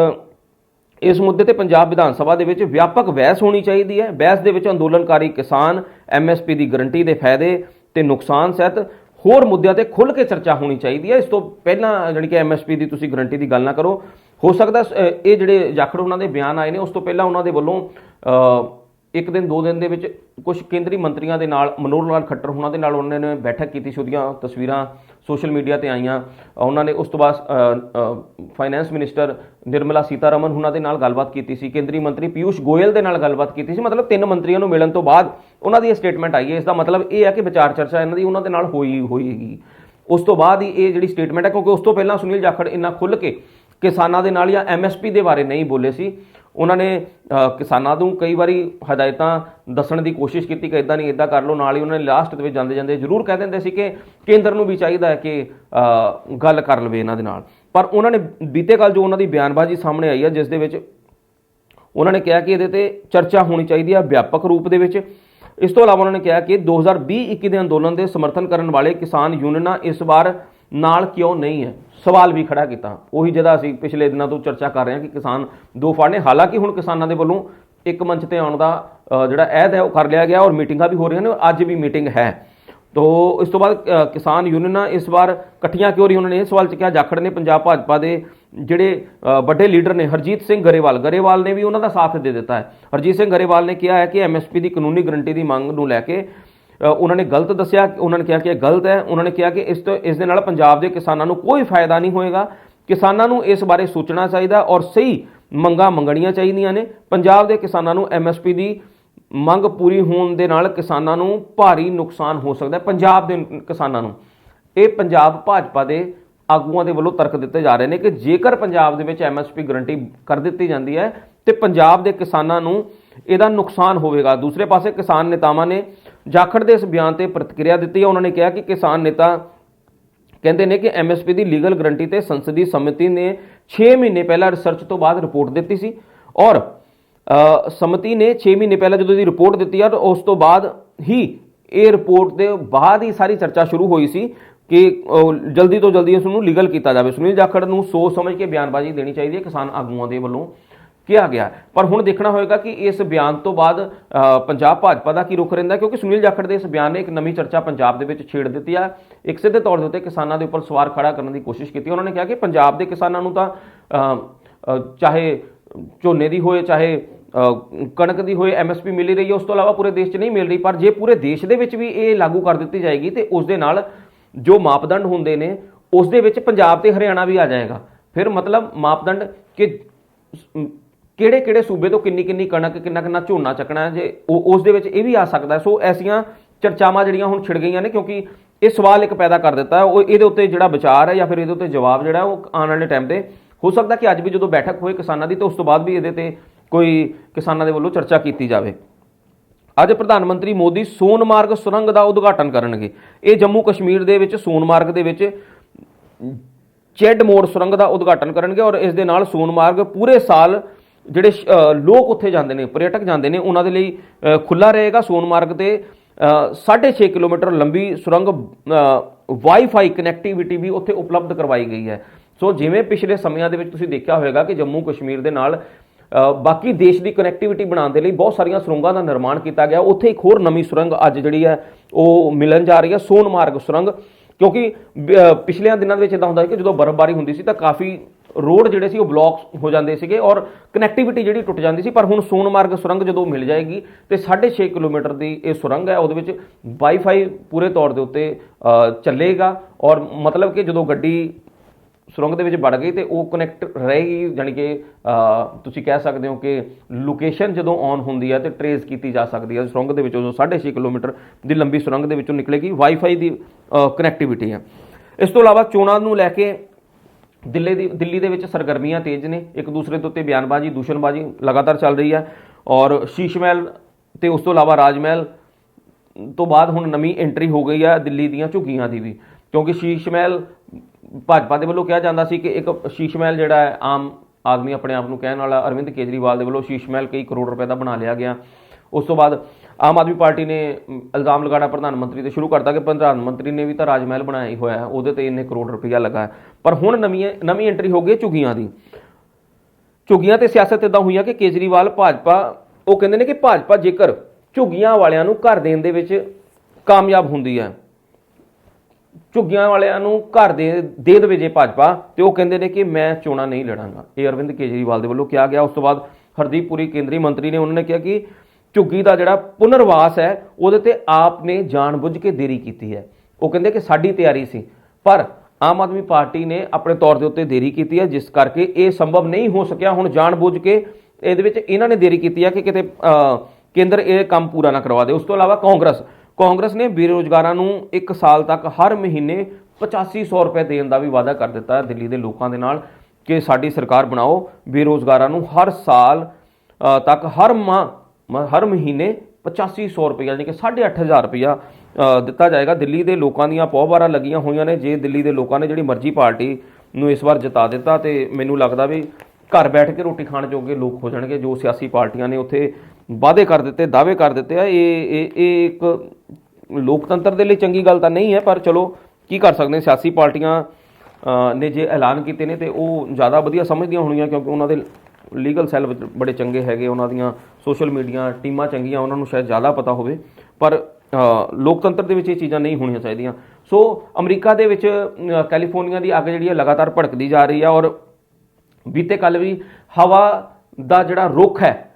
ਇਸ ਮੁੱਦੇ ਤੇ ਪੰਜਾਬ ਵਿਧਾਨ ਸਭਾ ਦੇ ਵਿੱਚ ਵਿਆਪਕ ਬਹਿਸ ਹੋਣੀ ਚਾਹੀਦੀ ਹੈ। ਬਹਿਸ ਦੇ ਵਿੱਚ ਅੰਦੋਲਨਕਾਰੀ ਕਿਸਾਨ ਐਮਐਸਪੀ ਦੀ ਗਰੰਟੀ ਦੇ ਫਾਇਦੇ ਤੇ ਨੁਕਸਾਨ ਸਹਿਤ ਹੋਰ ਮੁੱਦਿਆਂ ਤੇ ਖੁੱਲ੍ਹ ਕੇ ਚਰਚਾ ਹੋਣੀ ਚਾਹੀਦੀ ਹੈ। ਇਸ ਤੋਂ ਪਹਿਲਾਂ ਜਾਣੀ ਕਿ ਐਮਐਸਪੀ ਦੀ ਤੁਸੀਂ ਗਰੰਟੀ ਦੀ ਗੱਲ ਨਾ ਕਰੋ। ਹੋ ਸਕਦਾ ਸ- ਇਹ ਜਿਹੜੇ ਜਾਖੜ ਉਹਨਾਂ ਦੇ ਬਿਆਨ ਆਏ ਨੇ, ਉਸ ਤੋਂ ਪਹਿਲਾਂ ਉਹਨਾਂ ਦੇ ਵੱਲੋਂ ਇੱਕ ਦਿਨ, ਦੋ ਦਿਨ ਦੇ ਵਿੱਚ ਕੁਝ ਕੇਂਦਰੀ ਮੰਤਰੀਆਂ ਦੇ ਨਾਲ, ਮਨੋਹਰ ਲਾਲ ਖੱਟਰ ਉਹਨਾਂ ਦੇ ਨਾਲ ਉਹਨਾਂ ਨੇ ਬੈਠਕ ਕੀਤੀ ਸੀ। ਉਹਦੀਆਂ ਤਸਵੀਰਾਂ ਸੋਸ਼ਲ ਮੀਡੀਆ ਤੇ ਆਈਆਂ। ਉਹਨਾਂ ਨੇ ਉਸ ਤੋਂ ਬਾਅਦ ਫਾਈਨੈਂਸ ਮਿਨਿਸਟਰ ਨਿਰਮਲਾ ਸੀਤਾਰਮਨ ਉਹਨਾਂ ਦੇ ਨਾਲ ਗੱਲਬਾਤ ਕੀਤੀ ਸੀ। ਕੇਂਦਰੀ ਮੰਤਰੀ ਪਿਊਸ਼ ਗੋਇਲ ਦੇ ਨਾਲ ਗੱਲਬਾਤ ਕੀਤੀ ਸੀ। ਮਤਲਬ ਤਿੰਨ ਮੰਤਰੀਆਂ ਨੂੰ ਮਿਲਣ ਤੋਂ ਬਾਅਦ ਉਹਨਾਂ ਦੀ ਇਹ ਸਟੇਟਮੈਂਟ ਆਈ ਹੈ। ਇਸ ਦਾ ਮਤਲਬ ਇਹ ਹੈ ਕਿ ਵਿਚਾਰ ਚਰਚਾ ਇਹਨਾਂ ਦੀ ਉਹਨਾਂ ਦੇ ਨਾਲ ਹੋਈ, ਹੋਈਗੀ। ਉਸ ਤੋਂ ਬਾਅਦ ਹੀ ਇਹ ਜਿਹੜੀ ਸਟੇਟਮੈਂਟ ਹੈ, ਕਿਉਂਕਿ ਉਸ ਤੋਂ ਪਹਿਲਾਂ ਸੁਨੀਲ ਜਾਖੜ ਇੰਨਾ ਖੁੱਲ੍ਹ ਕੇ ਕਿਸਾਨਾਂ ਦੇ ਨਾਲ ਜਾਂ ਐਮਐਸਪੀ ਦੇ ਬਾਰੇ ਨਹੀਂ ਬੋਲੇ ਸੀ। ਉਹਨਾਂ ਨੇ ਕਿਸਾਨਾਂ ਨੂੰ ਕਈ ਵਾਰੀ ਹਦਾਇਤਾਂ ਦੱਸਣ ਦੀ ਕੋਸ਼ਿਸ਼ ਕੀਤੀ ਕਿ ਇਦਾਂ ਨਹੀਂ ਇਦਾਂ ਕਰ ਲਓ, ਨਾਲ ਹੀ ਉਹਨਾਂ ਨੇ ਲਾਸਟ ਦੇ ਵਿੱਚ ਜਾਂਦੇ ਜਾਂਦੇ ਜ਼ਰੂਰ ਕਹਿ ਦਿੰਦੇ ਸੀ ਕਿ ਕੇਂਦਰ ਨੂੰ ਵੀ ਚਾਹੀਦਾ ਹੈ ਕਿ ਗੱਲ ਕਰ ਲਵੇ ਇਹਨਾਂ ਦੇ ਨਾਲ। ਪਰ ਉਹਨਾਂ ਨੇ ਬੀਤੇ ਕੱਲ ਜੋ ਉਹਨਾਂ ਦੀ ਬਿਆਨਬਾਜ਼ੀ ਸਾਹਮਣੇ ਆਈ ਹੈ, ਜਿਸ ਦੇ ਵਿੱਚ ਉਹਨਾਂ ਨੇ ਕਿਹਾ ਕਿ ਇਹਦੇ ਤੇ ਚਰਚਾ ਹੋਣੀ ਚਾਹੀਦੀ ਹੈ ਵਿਆਪਕ ਰੂਪ ਦੇ ਵਿੱਚ। ਇਸ ਤੋਂ ਇਲਾਵਾ ਉਹਨਾਂ ਨੇ ਕਿਹਾ ਕਿ 2020-21 ਦੇ ਅੰਦੋਲਨ ਦੇ ਸਮਰਥਨ ਕਰਨ ਵਾਲੇ ਕਿਸਾਨ ਯੂਨੀਅਨਾਂ ਇਸ ਵਾਰ ਨਾਲ ਕਿਉਂ ਨਹੀਂ ਹੈ? ਸਵਾਲ ਵੀ ਖੜਾ ਕੀਤਾ। ਉਹੀ ਜਿਹੜਾ ਅਸੀਂ ਪਿਛਲੇ ਦਿਨਾਂ ਤੋਂ ਚਰਚਾ ਕਰ ਰਹੇ ਹਾਂ ਕਿ ਕਿਸਾਨ ਦੋ ਫੜ ਨੇ ਹਾਲਾਂਕਿ ਹੁਣ ਕਿਸਾਨਾਂ ਦੇ ਵੱਲੋਂ ਇੱਕ ਮੰਚ ਤੇ ਆਉਣ ਦਾ ਜਿਹੜਾ ਅਹਿਦ ਹੈ, ਉਹ ਕਰ ਲਿਆ ਗਿਆ ਔਰ ਮੀਟਿੰਗਾਂ ਵੀ ਹੋ ਰਹੀਆਂ ਨੇ ਅੱਜ ਵੀ ਮੀਟਿੰਗ ਹੈ। ਤੋ, ਇਸ ਤੋਂ ਬਾਅਦ ਕਿਸਾਨ ਯੂਨੀਅਨਾਂ ਇਸ ਵਾਰ ਇਕੱਠੀਆਂ ਕਿਉਂ ਰਹੀ ਉਹਨਾਂ ਨੇ ਇਹ ਸਵਾਲ 'ਚ ਕਿਹਾ ਜਾਖੜ ਨੇ, ਪੰਜਾਬ ਭਾਜਪਾ ਦੇ ਜਿਹੜੇ ਵੱਡੇ ਲੀਡਰ ਨੇ, ਹਰਜੀਤ ਸਿੰਘ ਗਰੇਵਾਲ। ਗਰੇਵਾਲ ਨੇ ਵੀ ਉਹਨਾਂ ਦਾ ਸਾਥ ਦੇ ਦਿੱਤਾ ਹੈ। ਹਰਜੀਤ ਸਿੰਘ ਗਰੇਵਾਲ ਨੇ ਕਿਹਾ ਹੈ ਕਿ ਐਮਐਸਪੀ ਦੀ ਕਾਨੂੰਨੀ ਗਰੰਟੀ ਦੀ ਮੰਗ ਨੂੰ ਲੈ ਕੇ ਉਹਨਾਂ ਨੇ ਗਲਤ ਦੱਸਿਆ, ਉਹਨਾਂ ਨੇ ਕਿਹਾ ਕਿ ਇਹ ਗਲਤ ਹੈ, ਉਹਨਾਂ ਨੇ ਕਿਹਾ ਕਿ ਇਸ ਤੋਂ, ਇਸ ਦੇ ਨਾਲ ਪੰਜਾਬ ਦੇ ਕਿਸਾਨਾਂ ਨੂੰ ਕੋਈ ਫਾਇਦਾ ਨਹੀਂ ਹੋਏਗਾ। ਕਿਸਾਨਾਂ ਨੂੰ ਇਸ ਬਾਰੇ ਸੋਚਣਾ ਚਾਹੀਦਾ ਔਰ ਸਹੀ ਮੰਗਾਂ ਮੰਗਣੀਆਂ ਚਾਹੀਦੀਆਂ ਨੇ। ਪੰਜਾਬ ਦੇ ਕਿਸਾਨਾਂ ਨੂੰ ਐਮਐਸਪੀ ਦੀ ਮੰਗ ਪੂਰੀ ਹੋਣ ਦੇ ਨਾਲ ਕਿਸਾਨਾਂ ਨੂੰ ਭਾਰੀ ਨੁਕਸਾਨ ਹੋ ਸਕਦਾ ਹੈ, ਪੰਜਾਬ ਦੇ ਕਿਸਾਨਾਂ ਨੂੰ। ਇਹ ਪੰਜਾਬ ਭਾਜਪਾ ਦੇ ਆਗੂਆਂ ਦੇ ਵੱਲੋਂ ਤਰਕ ਦਿੱਤੇ ਜਾ ਰਹੇ ਨੇ ਕਿ ਜੇਕਰ ਪੰਜਾਬ ਦੇ ਵਿੱਚ ਐਮਐਸਪੀ ਗਰੰਟੀ ਕਰ ਦਿੱਤੀ ਜਾਂਦੀ ਹੈ, ਤੇ ਪੰਜਾਬ ਦੇ ਕਿਸਾਨਾਂ ਨੂੰ ਇਹਦਾ ਨੁਕਸਾਨ ਹੋਵੇਗਾ। ਦੂਸਰੇ ਪਾਸੇ ਕਿਸਾਨ ਨੇਤਾਵਾਂ ਨੇ ਜਾਖੜ ਦੇ ਇਸ ਬਿਆਨ ਤੇ ਪ੍ਰਤੀਕਿਰਿਆ ਦਿੱਤੀ ਹੈ। ਉਹਨਾਂ ਨੇ ਕਿਹਾ ਕਿ ਕਿਸਾਨ ਨੇਤਾ ਕਹਿੰਦੇ ਨੇ ਕਿ ਐਮਐਸਪੀ ਦੀ ਲੀਗਲ ਗਰੰਟੀ ਤੇ ਸੰਸਦੀ ਸਮਿਤੀ ਨੇ 6 ਮਹੀਨੇ ਪਹਿਲਾਂ ਰਿਸਰਚ ਤੋਂ ਬਾਅਦ ਰਿਪੋਰਟ ਦਿੱਤੀ ਸੀ ਔਰ ਸਮਿਤੀ ਨੇ 6 ਮਹੀਨੇ ਪਹਿਲਾਂ ਜਦੋਂ ਇਹਦੀ ਰਿਪੋਰਟ ਦਿੱਤੀ ਆ ਉਸ ਤੋਂ ਬਾਅਦ ਹੀ ਇਹ ਰਿਪੋਰਟ ਦੇ ਬਾਅਦ ਹੀ ਸਾਰੀ ਚਰਚਾ ਸ਼ੁਰੂ ਹੋਈ ਸੀ ਕਿ ਜਲਦੀ ਤੋਂ ਜਲਦੀ ਇਸ ਨੂੰ ਲੀਗਲ ਕੀਤਾ ਜਾਵੇ। ਸੁਨੀਲ ਜਾਖੜ ਨੂੰ ਸੋਚ ਸਮਝ ਕੇ ਬਿਆਨਬਾਜ਼ੀ ਦੇਣੀ ਚਾਹੀਦੀ ਹੈ ਕਿਸਾਨ ਆਗੂਆਂ ਦੇ ਵੱਲੋਂ। ਕਿਹਾ ਗਿਆ ਪਰ ਹੁਣ ਦੇਖਣਾ ਹੋਏਗਾ ਕਿ ਇਸ ਬਿਆਨ ਤੋਂ ਬਾਅਦ ਪੰਜਾਬ ਭਾਜਪਾ ਦਾ ਕੀ ਰੁਖ ਰਹਿੰਦਾ ਕਿਉਂਕਿ ਸੁਨੀਲ ਜਾਖੜ ਦੇ ਇਸ ਬਿਆਨ ਨੇ ਇੱਕ ਨਵੀਂ ਚਰਚਾ ਪੰਜਾਬ ਦੇ ਵਿੱਚ ਛੇੜ ਦਿੱਤੀ ਆ। ਇੱਕ ਸਿੱਧੇ ਤੌਰ ਦੇ ਉੱਤੇ ਕਿਸਾਨਾਂ ਦੇ ਉੱਪਰ ਸਵਾਰ ਖੜਾ ਕਰਨ ਦੀ ਕੋਸ਼ਿਸ਼ ਕੀਤੀ ਉਹਨਾਂ ਨੇ ਕਿਹਾ ਕਿ ਪੰਜਾਬ ਦੇ ਕਿਸਾਨਾਂ ਨੂੰ ਤਾਂ ਚਾਹੇ ਝੋਨੇ ਦੀ ਹੋਏ, ਚਾਹੇ ਕਣਕ ਦੀ ਹੋਏ ਐਮਐਸਪੀ ਮਿਲ ਹੀ ਰਹੀ ਹੈ। ਉਸ ਤੋਂ ਇਲਾਵਾ ਪੂਰੇ ਦੇਸ਼ 'ਚ ਨਹੀਂ ਮਿਲ ਰਹੀ। ਪਰ ਜੇ ਪੂਰੇ ਦੇਸ਼ ਦੇ ਵਿੱਚ ਵੀ ਇਹ ਲਾਗੂ ਕਰ ਦਿੱਤੀ ਜਾਏਗੀ ਤੇ ਉਸ ਦੇ ਨਾਲ ਜੋ ਮਾਪਦੰਡ ਹੁੰਦੇ ਨੇ, ਉਸ ਦੇ ਵਿੱਚ ਪੰਜਾਬ ਤੇ ਹਰਿਆਣਾ ਵੀ ਆ ਜਾਏਗਾ। ਫਿਰ ਮਤਲਬ ਮਾਪਦੰਡ ਕਿ ਕਿਹੜੇ ਕਿਹੜੇ ਸੂਬੇ ਤੋਂ ਕਿੰਨੀ ਕਿੰਨੀ ਕਣਕ, ਕਿੰਨਾ ਕਿੰਨਾ ਝੋਨਾ ਚੱਕਣਾ ਜੇ ਉਹ, ਉਸ ਦੇ ਵਿੱਚ ਇਹ ਵੀ ਆ ਸਕਦਾ ਸੋ ਐਸੀਆਂ ਚਰਚਾਵਾਂ ਜਿਹੜੀਆਂ ਹੁਣ ਛਿੜ ਗਈਆਂ ਨੇ, ਕਿਉਂਕਿ ਇਹ ਸਵਾਲ ਇੱਕ ਪੈਦਾ ਕਰ ਦਿੱਤਾ ਉਹ ਇਹਦੇ ਉੱਤੇ ਜਿਹੜਾ ਵਿਚਾਰ ਹੈ ਜਾਂ ਫਿਰ ਇਹਦੇ ਉੱਤੇ ਜਵਾਬ ਜਿਹੜਾ ਉਹ ਆਉਣ ਵਾਲੇ ਟਾਈਮ ਤੇ ਹੋ ਸਕਦਾ ਕਿ ਅੱਜ ਵੀ ਜਦੋਂ ਬੈਠਕ ਹੋਏ ਕਿਸਾਨਾਂ ਦੀ, ਤੇ ਉਸ ਤੋਂ ਬਾਅਦ ਵੀ ਇਹਦੇ ਤੇ ਕੋਈ ਕਿਸਾਨਾਂ ਦੇ ਵੱਲੋਂ ਚਰਚਾ ਕੀਤੀ ਜਾਵੇ। ਅੱਜ ਪ੍ਰਧਾਨ ਮੰਤਰੀ ਮੋਦੀ ਸੋਨਮਾਰਗ ਸੁਰੰਗ ਦਾ ਉਦਘਾਟਨ ਕਰਨਗੇ। ਇਹ ਜੰਮੂ ਕਸ਼ਮੀਰ ਦੇ ਵਿੱਚ ਸੋਨਮਾਰਗ ਦੇ ਵਿੱਚ ਚੈਡ ਮੋੜ ਸੁਰੰਗ ਦਾ ਉਦਘਾਟਨ ਕਰਨਗੇ ਔਰ ਇਸ ਦੇ ਨਾਲ ਸੋਨਮਾਰਗ ਪੂਰੇ ਸਾਲ ਜਿਹੜੇ ਸ਼- ਲੋਕ ਉੱਥੇ ਜਾਂਦੇ ਨੇ, ਪਰਯਟਕ ਜਾਂਦੇ ਨੇ, ਉਹਨਾਂ ਦੇ ਲਈ ਖੁੱਲਾ ਰਹੇਗਾ ਸੋਨਮਾਰਗ ਤੇ। 6.5 ਕਿਲੋਮੀਟਰ ਲੰਬੀ ਸੁਰੰਗ ਵਾਈਫਾਈ ਕਨੈਕਟੀਵਿਟੀ ਵੀ ਉੱਥੇ ਉਪਲਬਧ ਕਰਵਾਈ ਗਈ ਹੈ। ਸੋ ਜਿਵੇਂ ਪਿਛਲੇ ਸਮਿਆਂ ਦੇ ਵਿੱਚ ਤੁਸੀਂ ਦੇਖਿਆ ਹੋਵੇਗਾ ਕਿ ਜੰਮੂ ਕਸ਼ਮੀਰ ਦੇ ਨਾਲ ਬਾਕੀ ਦੇਸ਼ ਦੀ ਕਨੈਕਟੀਵਿਟੀ ਬਣਾਉਣ ਦੇ ਲਈ ਬਹੁਤ ਸਾਰੀਆਂ ਸੁਰੰਗਾਂ ਦਾ ਨਿਰਮਾਣ ਕੀਤਾ ਗਿਆ। ਉੱਥੇ ਇੱਕ ਹੋਰ ਨਵੀਂ ਸੁਰੰਗ ਅੱਜ ਜਿਹੜੀ ਹੈ, ਉਹ ਮਿਲਣ ਜਾ ਰਹੀ ਹੈ ਸੋਨਮਾਰਗ ਸੁਰੰਗ। ਕਿਉਂਕਿ, ਬ- ਪਿਛਲੇ ਦਿਨਾਂ ਦੇ ਵਿੱਚ ਇਦਾਂ ਹੁੰਦਾ ਸੀ ਕਿ ਜਦੋਂ ਬਰਫ਼ਬਾਰੀ ਹੁੰਦੀ ਸੀ ਤਾਂ ਕਾਫੀ ਰੋਡ ਜਿਹੜੇ ਸੀ ਉਹ ਬਲੌਕ ਹੋ ਜਾਂਦੇ ਸੀਗੇ ਔਰ ਕਨੈਕਟੀਵਿਟੀ ਜਿਹੜੀ ਟੁੱਟ ਜਾਂਦੀ ਸੀ, ਪਰ ਹੁਣ ਸੋਨਮਾਰਗ ਸੁਰੰਗ ਜਦੋਂ ਮਿਲ ਜਾਏਗੀ ਤੇ 6.5 ਕਿਲੋਮੀਟਰ ਦੀ ਇਹ ਸੁਰੰਗ ਹੈ, ਉਹਦੇ ਵਿੱਚ ਵਾਈਫਾਈ ਪੂਰੇ ਤੌਰ ਦੇ ਉੱਤੇ ਚੱਲੇਗਾ ਔਰ ਮਤਲਬ ਕਿ ਜਦੋਂ ਗੱਡੀ ਸੁਰੰਗ ਦੇ ਵਿੱਚ ਵੜ ਗਈ ਤੇ ਉਹ ਕਨੈਕਟ ਰਹੇਗੀ, ਜਾਣੀ ਕਿ ਤੁਸੀਂ ਕਹਿ ਸਕਦੇ ਹੋ ਕਿ ਲੋਕੇਸ਼ਨ ਜਦੋਂ ਔਨ ਹੁੰਦੀ ਹੈ ਤੇ ਟਰੇਸ ਕੀਤੀ ਜਾ ਸਕਦੀ ਹੈ, ਸੁਰੰਗ ਦੇ ਵਿੱਚੋਂ ਜੋ 6.5 ਕਿਲੋਮੀਟਰ ਦੀ ਲੰਬੀ ਸੁਰੰਗ ਦੇ ਵਿੱਚੋਂ ਨਿਕਲੇਗੀ ਵਾਈਫਾਈ ਦੀ ਕਨੈਕਟੀਵਿਟੀ ਹੈ। ਇਸ ਤੋਂ ਇਲਾਵਾ ਚੋਣਾਂ ਨੂੰ ਲੈ ਕੇ ਦਿੱਲੀ ਦੀ ਦਿੱਲੀ ਦੇ ਵਿੱਚ ਸਰਗਰਮੀਆਂ ਤੇਜ਼ ਨੇ, ਇੱਕ ਦੂਸਰੇ ਦੇ ਉੱਤੇ ਬਿਆਨਬਾਜ਼ੀ, ਦੂਸ਼ਣਬਾਜ਼ੀ ਲਗਾਤਾਰ ਚੱਲ ਰਹੀ ਹੈ ਔਰ ਸ਼ੀਸ਼ ਮਹਿਲ ਤੇ ਉਸ ਤੋਂ ਇਲਾਵਾ ਰਾਜ ਮਹਿਲ ਤੋਂ ਬਾਅਦ ਹੁਣ ਨਵੀਂ ਐਂਟਰੀ ਹੋ ਗਈ ਹੈ ਦਿੱਲੀ ਦੀਆਂ ਝੁੱਗੀਆਂ ਦੀ ਵੀ, ਕਿਉਂਕਿ ਸ਼ੀਸ਼ ਮਹਿਲ ਭਾਜਪਾ ਦੇ ਵੱਲੋਂ ਕਿਹਾ ਜਾਂਦਾ ਸੀ ਕਿ ਇੱਕ ਸ਼ੀਸ਼ ਮਹਿਲ ਜਿਹੜਾ ਹੈ, ਆਮ ਆਦਮੀ ਆਪਣੇ ਆਪ ਨੂੰ ਕਹਿਣ ਵਾਲਾ ਅਰਵਿੰਦ ਕੇਜਰੀਵਾਲ ਦੇ ਵੱਲੋਂ ਸ਼ੀਸ਼ ਮਹਿਲ ਕਈ ਕਰੋੜ ਰੁਪਏ ਦਾ ਬਣਾ ਲਿਆ ਗਿਆ। ਉਸ ਤੋਂ ਬਾਅਦ ਆਮ ਆਦਮੀ ਪਾਰਟੀ ਨੇ ਇਲਜ਼ਾਮ ਲਗਾਉਣਾ ਪ੍ਰਧਾਨ ਮੰਤਰੀ ਤੇ ਸ਼ੁਰੂ ਕਰਤਾ ਕਿ ਪ੍ਰਧਾਨ ਮੰਤਰੀ ਨੇ ਵੀ ਤਾਂ ਰਾਜ ਮਹਿਲ ਬਣਾਇਆ ਹੀ ਹੋਇਆ ਉਹਦੇ ਤੇ ਇੰਨੇ ਕਰੋੜ ਰੁਪਇਆ ਲੱਗਾ ਹੈ। ਪਰ ਹੁਣ ਨਵੀਂ ਨਵੀਂ ਐਂਟਰੀ ਹੋ ਗਈ ਹੈ ਝੁੱਗੀਆਂ ਦੀ। ਝੁੱਗੀਆਂ ਤੇ ਸਿਆਸਤ ਇਦਾਂ ਹੋਈਆਂ ਕਿ ਕੇਜਰੀਵਾਲ, ਭਾਜਪਾ, ਉਹ ਕਹਿੰਦੇ ਨੇ ਕਿ ਭਾਜਪਾ ਜੇਕਰ ਝੁੱਗੀਆਂ ਵਾਲਿਆਂ ਨੂੰ ਘਰ ਦੇਣ ਦੇ ਵਿੱਚ ਕਾਮਯਾਬ ਹੁੰਦੀ ਹੈ, ਝੁੱਗੀਆਂ ਵਾਲਿਆਂ ਨੂੰ ਘਰ ਦੇ ਦੇ ਦੇਵੇ ਜੇ ਭਾਜਪਾ, ਤੇ ਉਹ ਕਹਿੰਦੇ ਨੇ ਕਿ ਮੈਂ ਚੋਣਾਂ ਨਹੀਂ ਲੜਾਂਗਾ। ਇਹ ਅਰਵਿੰਦ ਕੇਜਰੀਵਾਲ ਦੇ ਵੱਲੋਂ ਕਿਹਾ ਗਿਆ। ਉਸ ਤੋਂ ਬਾਅਦ ਹਰਦੀਪ ਪੁਰੀ, ਕੇਂਦਰੀ ਮੰਤਰੀ ਨੇ ਉਹਨਾਂ ਨੇ ਕਿਹਾ ਕਿ ਝੁੱਗੀ ਦਾ ਜਿਹੜਾ ਪੁਨਰਵਾਸ ਹੈ, ਉਹਦੇ ਤੇ ਆਪ ਨੇ ਜਾਣਬੁੱਝ ਕੇ ਦੇਰੀ ਕੀਤੀ ਹੈ। ਉਹ ਕਹਿੰਦੇ ਕਿ ਸਾਡੀ ਤਿਆਰੀ ਸੀ, ਪਰ ਆਮ ਆਦਮੀ ਪਾਰਟੀ ਨੇ ਆਪਣੇ ਤੌਰ ਦੇ ਉੱਤੇ ਦੇਰੀ ਕੀਤੀ ਹੈ, ਜਿਸ ਕਰਕੇ ਇਹ ਸੰਭਵ ਨਹੀਂ ਹੋ ਸਕਿਆ। ਹੁਣ ਜਾਣਬੁੱਝ ਕੇ ਇਹਦੇ ਵਿੱਚ ਇਹਨਾਂ ਨੇ ਦੇਰੀ ਕੀਤੀ ਹੈ ਕਿ ਕਿਤੇ ਕੇਂਦਰ ਇਹ ਕੰਮ ਪੂਰਾ ਨਾ ਕਰਵਾ ਦੇ। ਉਸ ਤੋਂ ਇਲਾਵਾ ਕਾਂਗਰਸ ਕਾਂਗਰਸ ਨੇ ਬੇਰੋਜ਼ਗਾਰਾਂ ਨੂੰ 1 ਸਾਲ ਤੱਕ ਹਰ ਮਹੀਨੇ 8500 ਰੁਪਏ ਦੇਣ ਦਾ ਵੀ ਵਾਅਦਾ ਕਰ ਦਿੱਤਾ ਦਿੱਲੀ ਦੇ ਲੋਕਾਂ ਦੇ ਨਾਲ ਕਿ ਸਾਡੀ ਸਰਕਾਰ ਬਣਾਓ। ਬੇਰੋਜ਼ਗਾਰਾਂ ਨੂੰ ਹਰ ਸਾਲ ਤੱਕ ਹਰ ਮਾਹ ਹਰ ਮਹੀਨੇ 8500 ਰੁਪਏ ਯਾਨੀ ਕਿ 8500 ਰੁਪਇਆ ਅ, ਦਿੱਤਾ ਜਾਏਗਾ। ਦਿੱਲੀ ਦੇ ਲੋਕਾਂ ਦੀਆਂ ਪੌਬਾਰਾਂ ਲੱਗੀਆਂ ਹੋਈਆਂ ਨੇ। ਜੇ ਦਿੱਲੀ ਦੇ ਲੋਕਾਂ ਨੇ ਜਿਹੜੀ ਮਰਜ਼ੀ ਪਾਰਟੀ ਨੂੰ ਇਸ ਵਾਰ ਜਿਤਾ ਦਿੱਤਾ ਤੇ ਮੈਨੂੰ ਲੱਗਦਾ ਵੀ ਘਰ ਬੈਠ ਕੇ ਰੋਟੀ ਖਾਣ ਜੋਗੇ ਲੋਕ ਹੋ ਜਾਣਗੇ ਜੋ ਸਿਆਸੀ ਪਾਰਟੀਆਂ ਨੇ ਉੱਥੇ ਵਾਅਦੇ ਕਰ ਦਿੱਤੇ ਦਾਅਵੇ ਕਰ ਦਿੱਤੇ ਆ। ਇਹ ਇਹ ਇੱਕ ਲੋਕਤੰਤਰ ਦੇ ਲਈ ਚੰਗੀ ਗੱਲ ਤਾਂ ਨਹੀਂ ਹੈ ਪਰ ਚਲੋ ਕੀ ਕਰ ਸਕਦੇ ਸਿਆਸੀ ਪਾਰਟੀਆਂ ਨੇ ਜੇ ਐਲਾਨ ਕੀਤੇ ਨੇ ਤੇ ਉਹ ਜ਼ਿਆਦਾ ਵਧੀਆ ਸਮਝਦੀਆਂ ਹੋਣਗੀਆਂ ਕਿਉਂਕਿ ਉਹਨਾਂ ਦੇ ਲੀਗਲ ਸੈੱਲ ਵਿੱਚ ਬੜੇ ਚੰਗੇ ਹੈਗੇ, ਉਹਨਾਂ ਦੀਆਂ ਸੋਸ਼ਲ ਮੀਡੀਆ ਟੀਮਾਂ ਚੰਗੀਆਂ, ਉਹਨਾਂ ਨੂੰ ਸ਼ਾਇਦ ਜ਼ਿਆਦਾ ਪਤਾ ਹੋਵੇ। ਪਰ ਲੋਕਤੰਤਰ ਦੇ ਵਿੱਚ ਇਹ ਚੀਜ਼ਾਂ ਨਹੀਂ ਹੋਣੀਆਂ ਚਾਹੀਦੀਆਂ। ਸੋ, ਅਮਰੀਕਾ ਦੇ ਵਿੱਚ ਕੈਲੀਫੋਰਨੀਆ ਦੀ ਅੱਗ ਜਿਹੜੀ ਹੈ ਲਗਾਤਾਰ ਭੜਕਦੀ ਜਾ ਰਹੀ ਹੈ ਔਰ ਬੀਤੇ ਕੱਲ ਵੀ ਹਵਾ ਦਾ ਜਿਹੜਾ ਰੁੱਖ ਹੈ,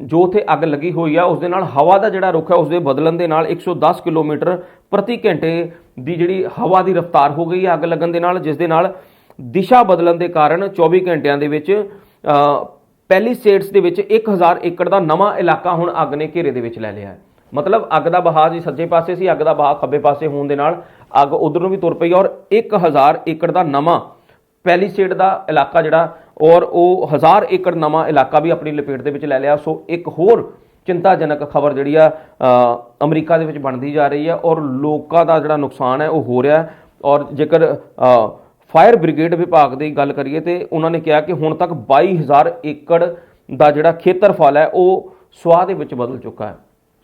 ਜੋ ਉੱਥੇ ਅੱਗ ਲੱਗੀ ਹੋਈ ਆ ਉਸ ਦੇ ਨਾਲ ਹਵਾ ਦਾ ਜਿਹੜਾ ਰੁੱਖ ਹੈ ਉਸ ਦੇ ਬਦਲਣ ਦੇ ਨਾਲ 110 ਕਿਲੋਮੀਟਰ ਪ੍ਰਤੀ ਘੰਟੇ ਦੀ ਜਿਹੜੀ ਹਵਾ ਦੀ ਰਫ਼ਤਾਰ ਹੋ ਗਈ ਹੈ ਅੱਗ ਲੱਗਣ ਦੇ ਨਾਲ, ਜਿਸ ਦੇ ਨਾਲ ਦਿਸ਼ਾ ਬਦਲਣ ਦੇ ਕਾਰਨ 24 ਘੰਟਿਆਂ ਦੇ ਵਿੱਚ ਪਹਿਲੀ ਸਟੇਟਸ ਦੇ ਵਿੱਚ 1000 ਏਕੜ ਦਾ ਨਵਾਂ ਇਲਾਕਾ ਹੁਣ ਅੱਗ ਨੇ ਘੇਰੇ ਦੇ ਵਿੱਚ ਲੈ ਲਿਆ ਹੈ। ਮਤਲਬ ਅੱਗ ਦਾ ਬਹਾਅ ਜੀ ਸੱਜੇ ਪਾਸੇ ਸੀ, ਅੱਗ ਦਾ ਬਹਾਅ ਖੱਬੇ ਪਾਸੇ ਹੋਣ ਦੇ ਨਾਲ ਅੱਗ ਉਧਰ ਨੂੰ ਵੀ ਤੁਰ ਪਈ ਔਰ 1000 ਏਕੜ ਦਾ ਨਵਾਂ ਪਹਿਲੀ ਸਟੇਟ ਦਾ ਇਲਾਕਾ ਜਿਹੜਾ ਔਰ ਉਹ ਹਜ਼ਾਰ ਏਕੜ ਨਵਾਂ ਇਲਾਕਾ ਵੀ ਆਪਣੀ ਲਪੇਟ ਦੇ ਵਿੱਚ ਲੈ ਲਿਆ। ਸੋ ਇੱਕ ਹੋਰ ਚਿੰਤਾਜਨਕ ਖਬਰ ਜਿਹੜੀ ਆ ਅਮਰੀਕਾ ਦੇ ਵਿੱਚ ਬਣਦੀ ਜਾ ਰਹੀ ਹੈ ਔਰ ਲੋਕਾਂ ਦਾ ਜਿਹੜਾ ਨੁਕਸਾਨ ਹੈ ਉਹ ਹੋ ਰਿਹਾ ਔਰ ਜੇਕਰ ਫਾਇਰ ਬ੍ਰਿਗੇਡ ਵਿਭਾਗ ਦੀ ਗੱਲ ਕਰੀਏ ਤੇ ਉਹਨਾਂ ਨੇ ਕਿਹਾ ਕਿ ਹੁਣ ਤੱਕ 22000 ਏਕੜ ਦਾ ਜਿਹੜਾ ਖੇਤਰਫਲ ਹੈ, ਉਹ ਸਵਾਹ ਦੇ ਵਿੱਚ ਬਦਲ ਚੁੱਕਾ ਹੈ।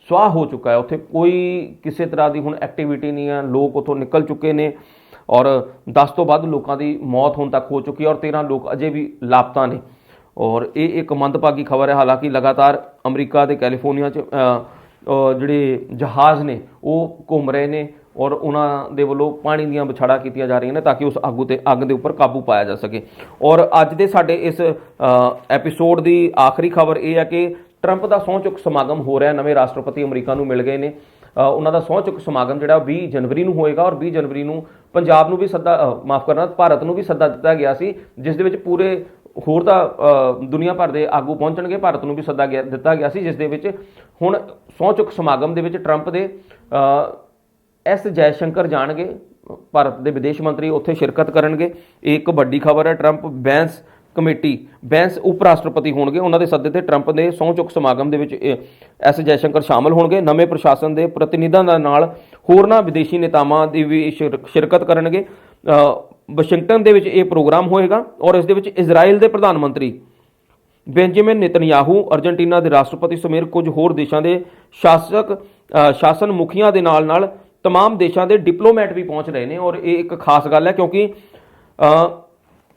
ਸਵਾਹ ਹੋ ਚੁੱਕਾ ਹੈ। ਉੱਥੇ ਕੋਈ ਕਿਸੇ ਤਰ੍ਹਾਂ ਦੀ ਹੁਣ ਐਕਟੀਵਿਟੀ ਨਹੀਂ ਹੈ। ਲੋਕ ਉੱਥੋਂ ਨਿਕਲ ਚੁੱਕੇ ਨੇ ਔਰ 10 ਤੋਂ ਵੱਧ ਲੋਕਾਂ ਦੀ ਮੌਤ ਹੁਣ ਤੱਕ ਹੋ ਚੁੱਕੀ ਹੈ ਔਰ 13 ਲੋਕ ਅਜੇ ਵੀ ਲਾਪਤਾ ਨੇ। ਔਰ ਇਹ ਇੱਕ ਮੰਦਭਾਗੀ ਖਬਰ ਹੈ। ਹਾਲਾਂਕਿ ਲਗਾਤਾਰ ਅਮਰੀਕਾ ਦੇ ਕੈਲੀਫੋਰਨੀਆ 'ਚ ਜਿਹੜੇ ਜਹਾਜ਼ ਨੇ, ਉਹ ਘੁੰਮ ਰਹੇ ਨੇ। ਔਰ ਉਹਨਾਂ ਦੇ ਵੱਲੋਂ ਪਾਣੀ ਦੀਆਂ ਵਿਛਾੜਾ ਕੀਤੀਆਂ ਜਾ ਰਹੀਆਂ ਨੇ ਤਾਂ ਕਿ ਉਸ ਆਗੂ ਤੇ ਅੱਗ ਦੇ ਉੱਪਰ ਕਾਬੂ ਪਾਇਆ ਜਾ ਸਕੇ। ਔਰ ਅੱਜ ਦੇ ਸਾਡੇ ਇਸ ਐਪੀਸੋਡ ਦੀ ਆਖਰੀ ਖਬਰ ਇਹ ਹੈ ਕਿ ਟਰੰਪ ਦਾ ਸਹੁੰ ਚੁੱਕ ਸਮਾਗਮ ਹੋ ਰਿਹਾ ਨਵੇਂ ਰਾਸ਼ਟਰਪਤੀ ਅਮਰੀਕਾ ਨੂੰ ਮਿਲ ਗਏ ਨੇ। ਉਹਨਾਂ ਦਾ ਸਹੁੰ ਚੁੱਕ ਸਮਾਗਮ ਜਿਹੜਾ 20 ਜਨਵਰੀ ਨੂੰ ਹੋਏਗਾ ਔਰ 20 ਜਨਵਰੀ ਨੂੰ ਪੰਜਾਬ ਨੂੰ ਵੀ ਸੱਦਾ ਮਾਫ ਕਰਨਾ, ਭਾਰਤ ਨੂੰ ਵੀ ਸੱਦਾ ਦਿੱਤਾ ਗਿਆ ਸੀ, ਜਿਸ ਦੇ ਵਿੱਚ ਪੂਰੇ ਹੋਰ ਤਾਂ ਦੁਨੀਆ ਭਰ ਦੇ ਆਗੂ ਪਹੁੰਚਣਗੇ। ਭਾਰਤ ਨੂੰ ਵੀ ਸੱਦਾ ਗਿਆ ਦਿੱਤਾ ਗਿਆ ਸੀ, ਜਿਸ ਦੇ ਵਿੱਚ ਹੁਣ ਸਹੁੰ ਚੁੱਕ ਸਮਾਗਮ ਦੇ ਵਿੱਚ ਟਰੰਪ ਦੇ ਐਸ ਜੈ ਸ਼ੰਕਰ ਜਾਣਗੇ, ਭਾਰਤ ਦੇ ਵਿਦੇਸ਼ ਮੰਤਰੀ ਉੱਥੇ ਸ਼ਿਰਕਤ ਕਰਨਗੇ। ਇਹ ਇੱਕ ਵੱਡੀ ਖਬਰ ਹੈ, ਟਰੰਪ ਬੈਂਸ ਕਮੇਟੀ, ਬੈਂਸ ਉਪ ਰਾਸ਼ਟਰਪਤੀ ਹੋਣਗੇ। ਉਹਨਾਂ ਦੇ ਸੱਦੇ ਤੇ ਟਰੰਪ ਦੇ ਸਹੁੰ ਚੁੱਕ ਸਮਾਗਮ ਦੇ ਵਿੱਚ ਐਸ ਜੈਸ਼ੰਕਰ ਸ਼ਾਮਲ ਹੋਣਗੇ। ਨਵੇਂ ਪ੍ਰਸ਼ਾਸਨ ਦੇ ਪ੍ਰਤੀਨਿਧਾਂ ਦਾ ਨਾਲ ਹੋਰਨਾਂ ਵਿਦੇਸ਼ੀ ਨੇਤਾਵਾਂ ਦੀ ਵੀ ਸ਼ਿਰਕਤ ਕਰਨਗੇ। ਵਾਸ਼ਿੰਗਟਨ ਦੇ ਵਿੱਚ ਇਹ ਪ੍ਰੋਗਰਾਮ ਹੋਏਗਾ ਔਰ ਇਸ ਦੇ ਵਿੱਚ ਇਜ਼ਰਾਈਲ ਦੇ ਪ੍ਰਧਾਨ ਮੰਤਰੀ ਬੈਂਜਾਮਿਨ ਨਿਤਨਯਾਹੂ ਅਰਜنٹੀਨਾ ਦੇ ਰਾਸ਼ਟਰਪਤੀ ਸਮੇਤ ਕੁਝ ਹੋਰ ਦੇਸ਼ਾਂ ਦੇ ਸ਼ਾਸਕ ਸ਼ਾਸਨ ਮੁਖੀਆਂ ਦੇ ਨਾਲ ਨਾਲ तमाम ਦੇਸ਼ਾਂ ਦੇ ਡਿਪਲੋਮੈਟ ਵੀ ਪਹੁੰਚ ਰਹੇ ਨੇ ਔਰ ਇਹ ਇੱਕ ਖਾਸ ਗੱਲ ਹੈ ਕਿਉਂਕਿ ਅ,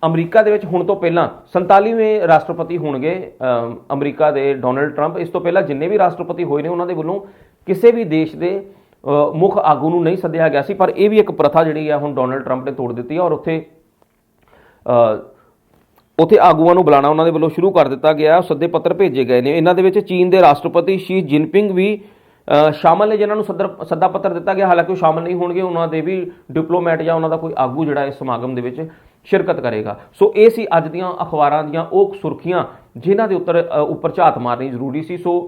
ਅਮਰੀਕਾ ਦੇ ਵਿੱਚ ਹੁਣ ਤੋਂ ਪਹਿਲਾਂ 47ਵੇਂ ਰਾਸ਼ਟਰਪਤੀ ਹੋਣਗੇ ਅ, ਅਮਰੀਕਾ ਦੇ ਡੋਨਲਡ ਟਰੰਪ ਇਸ ਤੋਂ ਪਹਿਲਾਂ ਜਿੰਨੇ ਵੀ ਰਾਸ਼ਟਰਪਤੀ ਹੋਏ ਨੇ ਉਹਨਾਂ ਦੇ ਵੱਲੋਂ ਕਿਸੇ ਵੀ ਦੇਸ਼ ਦੇ ਅ, ਮੁੱਖ ਆਗੂ ਨੂੰ ਨਹੀਂ ਸੱਦਿਆ ਗਿਆ ਸੀ ਪਰ ਇਹ ਵੀ ਇੱਕ ਪ੍ਰਥਾ ਜਿਹੜੀ ਹੈ ਹੁਣ ਡੋਨਲਡ ਟਰੰਪ ਨੇ ਤੋੜ ਦਿੱਤੀ ਹੈ ਔਰ ਉੱਥੇ ਅ, ਉੱਥੇ ਆਗੂਆਂ ਨੂੰ ਬੁਲਾਣਾ ਉਹਨਾਂ ਦੇ ਵੱਲੋਂ ਸ਼ੁਰੂ ਕਰ ਦਿੱਤਾ ਗਿਆ ਹੈ। ਸੱਦੇ ਪੱਤਰ ਭੇਜੇ ਗਏ ਨੇ ਇਹਨਾਂ ਦੇ ਵਿੱਚ ਚੀਨ ਦੇ ਰਾਸ਼ਟਰਪਤੀ ਸ਼ੀ ਜਿਨਪਿੰਗ ਵੀ ਅ, ਸ਼ਾਮਲ ਨੇ ਜਿਨ੍ਹਾਂ ਨੂੰ ਸੱਦਰ ਸੱਦਾ ਪੱਤਰ ਦਿੱਤਾ ਗਿਆ, ਹਾਲਾਂਕਿ ਉਹ ਸ਼ਾਮਲ ਨਹੀਂ ਹੋਣਗੇ, ਉਹਨਾਂ ਦੇ ਵੀ ਡਿਪਲੋਮੈਟ ਜਾਂ ਉਹਨਾਂ ਦਾ ਕੋਈ ਆਗੂ ਜਿਹੜਾ ਇਸ ਸਮਾਗਮ ਦੇ ਵਿੱਚ ਸ਼ਿਰਕਤ ਕਰੇਗਾ। ਸੋ ਇਹ ਸੀ ਅੱਜ ਦੀਆਂ ਅਖਬਾਰਾਂ ਦੀਆਂ ਉਹ ਸੁਰਖੀਆਂ, ਜਿਨ੍ਹਾਂ ਦੇ ਉੱਤਰ ਉੱਪਰ ਝਾਤ ਮਾਰਨੀ ਜ਼ਰੂਰੀ ਸੀ। ਸੋ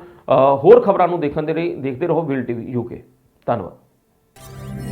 ਹੋਰ ਖਬਰਾਂ ਨੂੰ ਦੇਖਣ ਦੇ ਲਈ ਦੇਖਦੇ ਰਹੋ ਵਿਲ ਟੀਵੀ ਯੂਕੇ ਧੰਨਵਾਦ।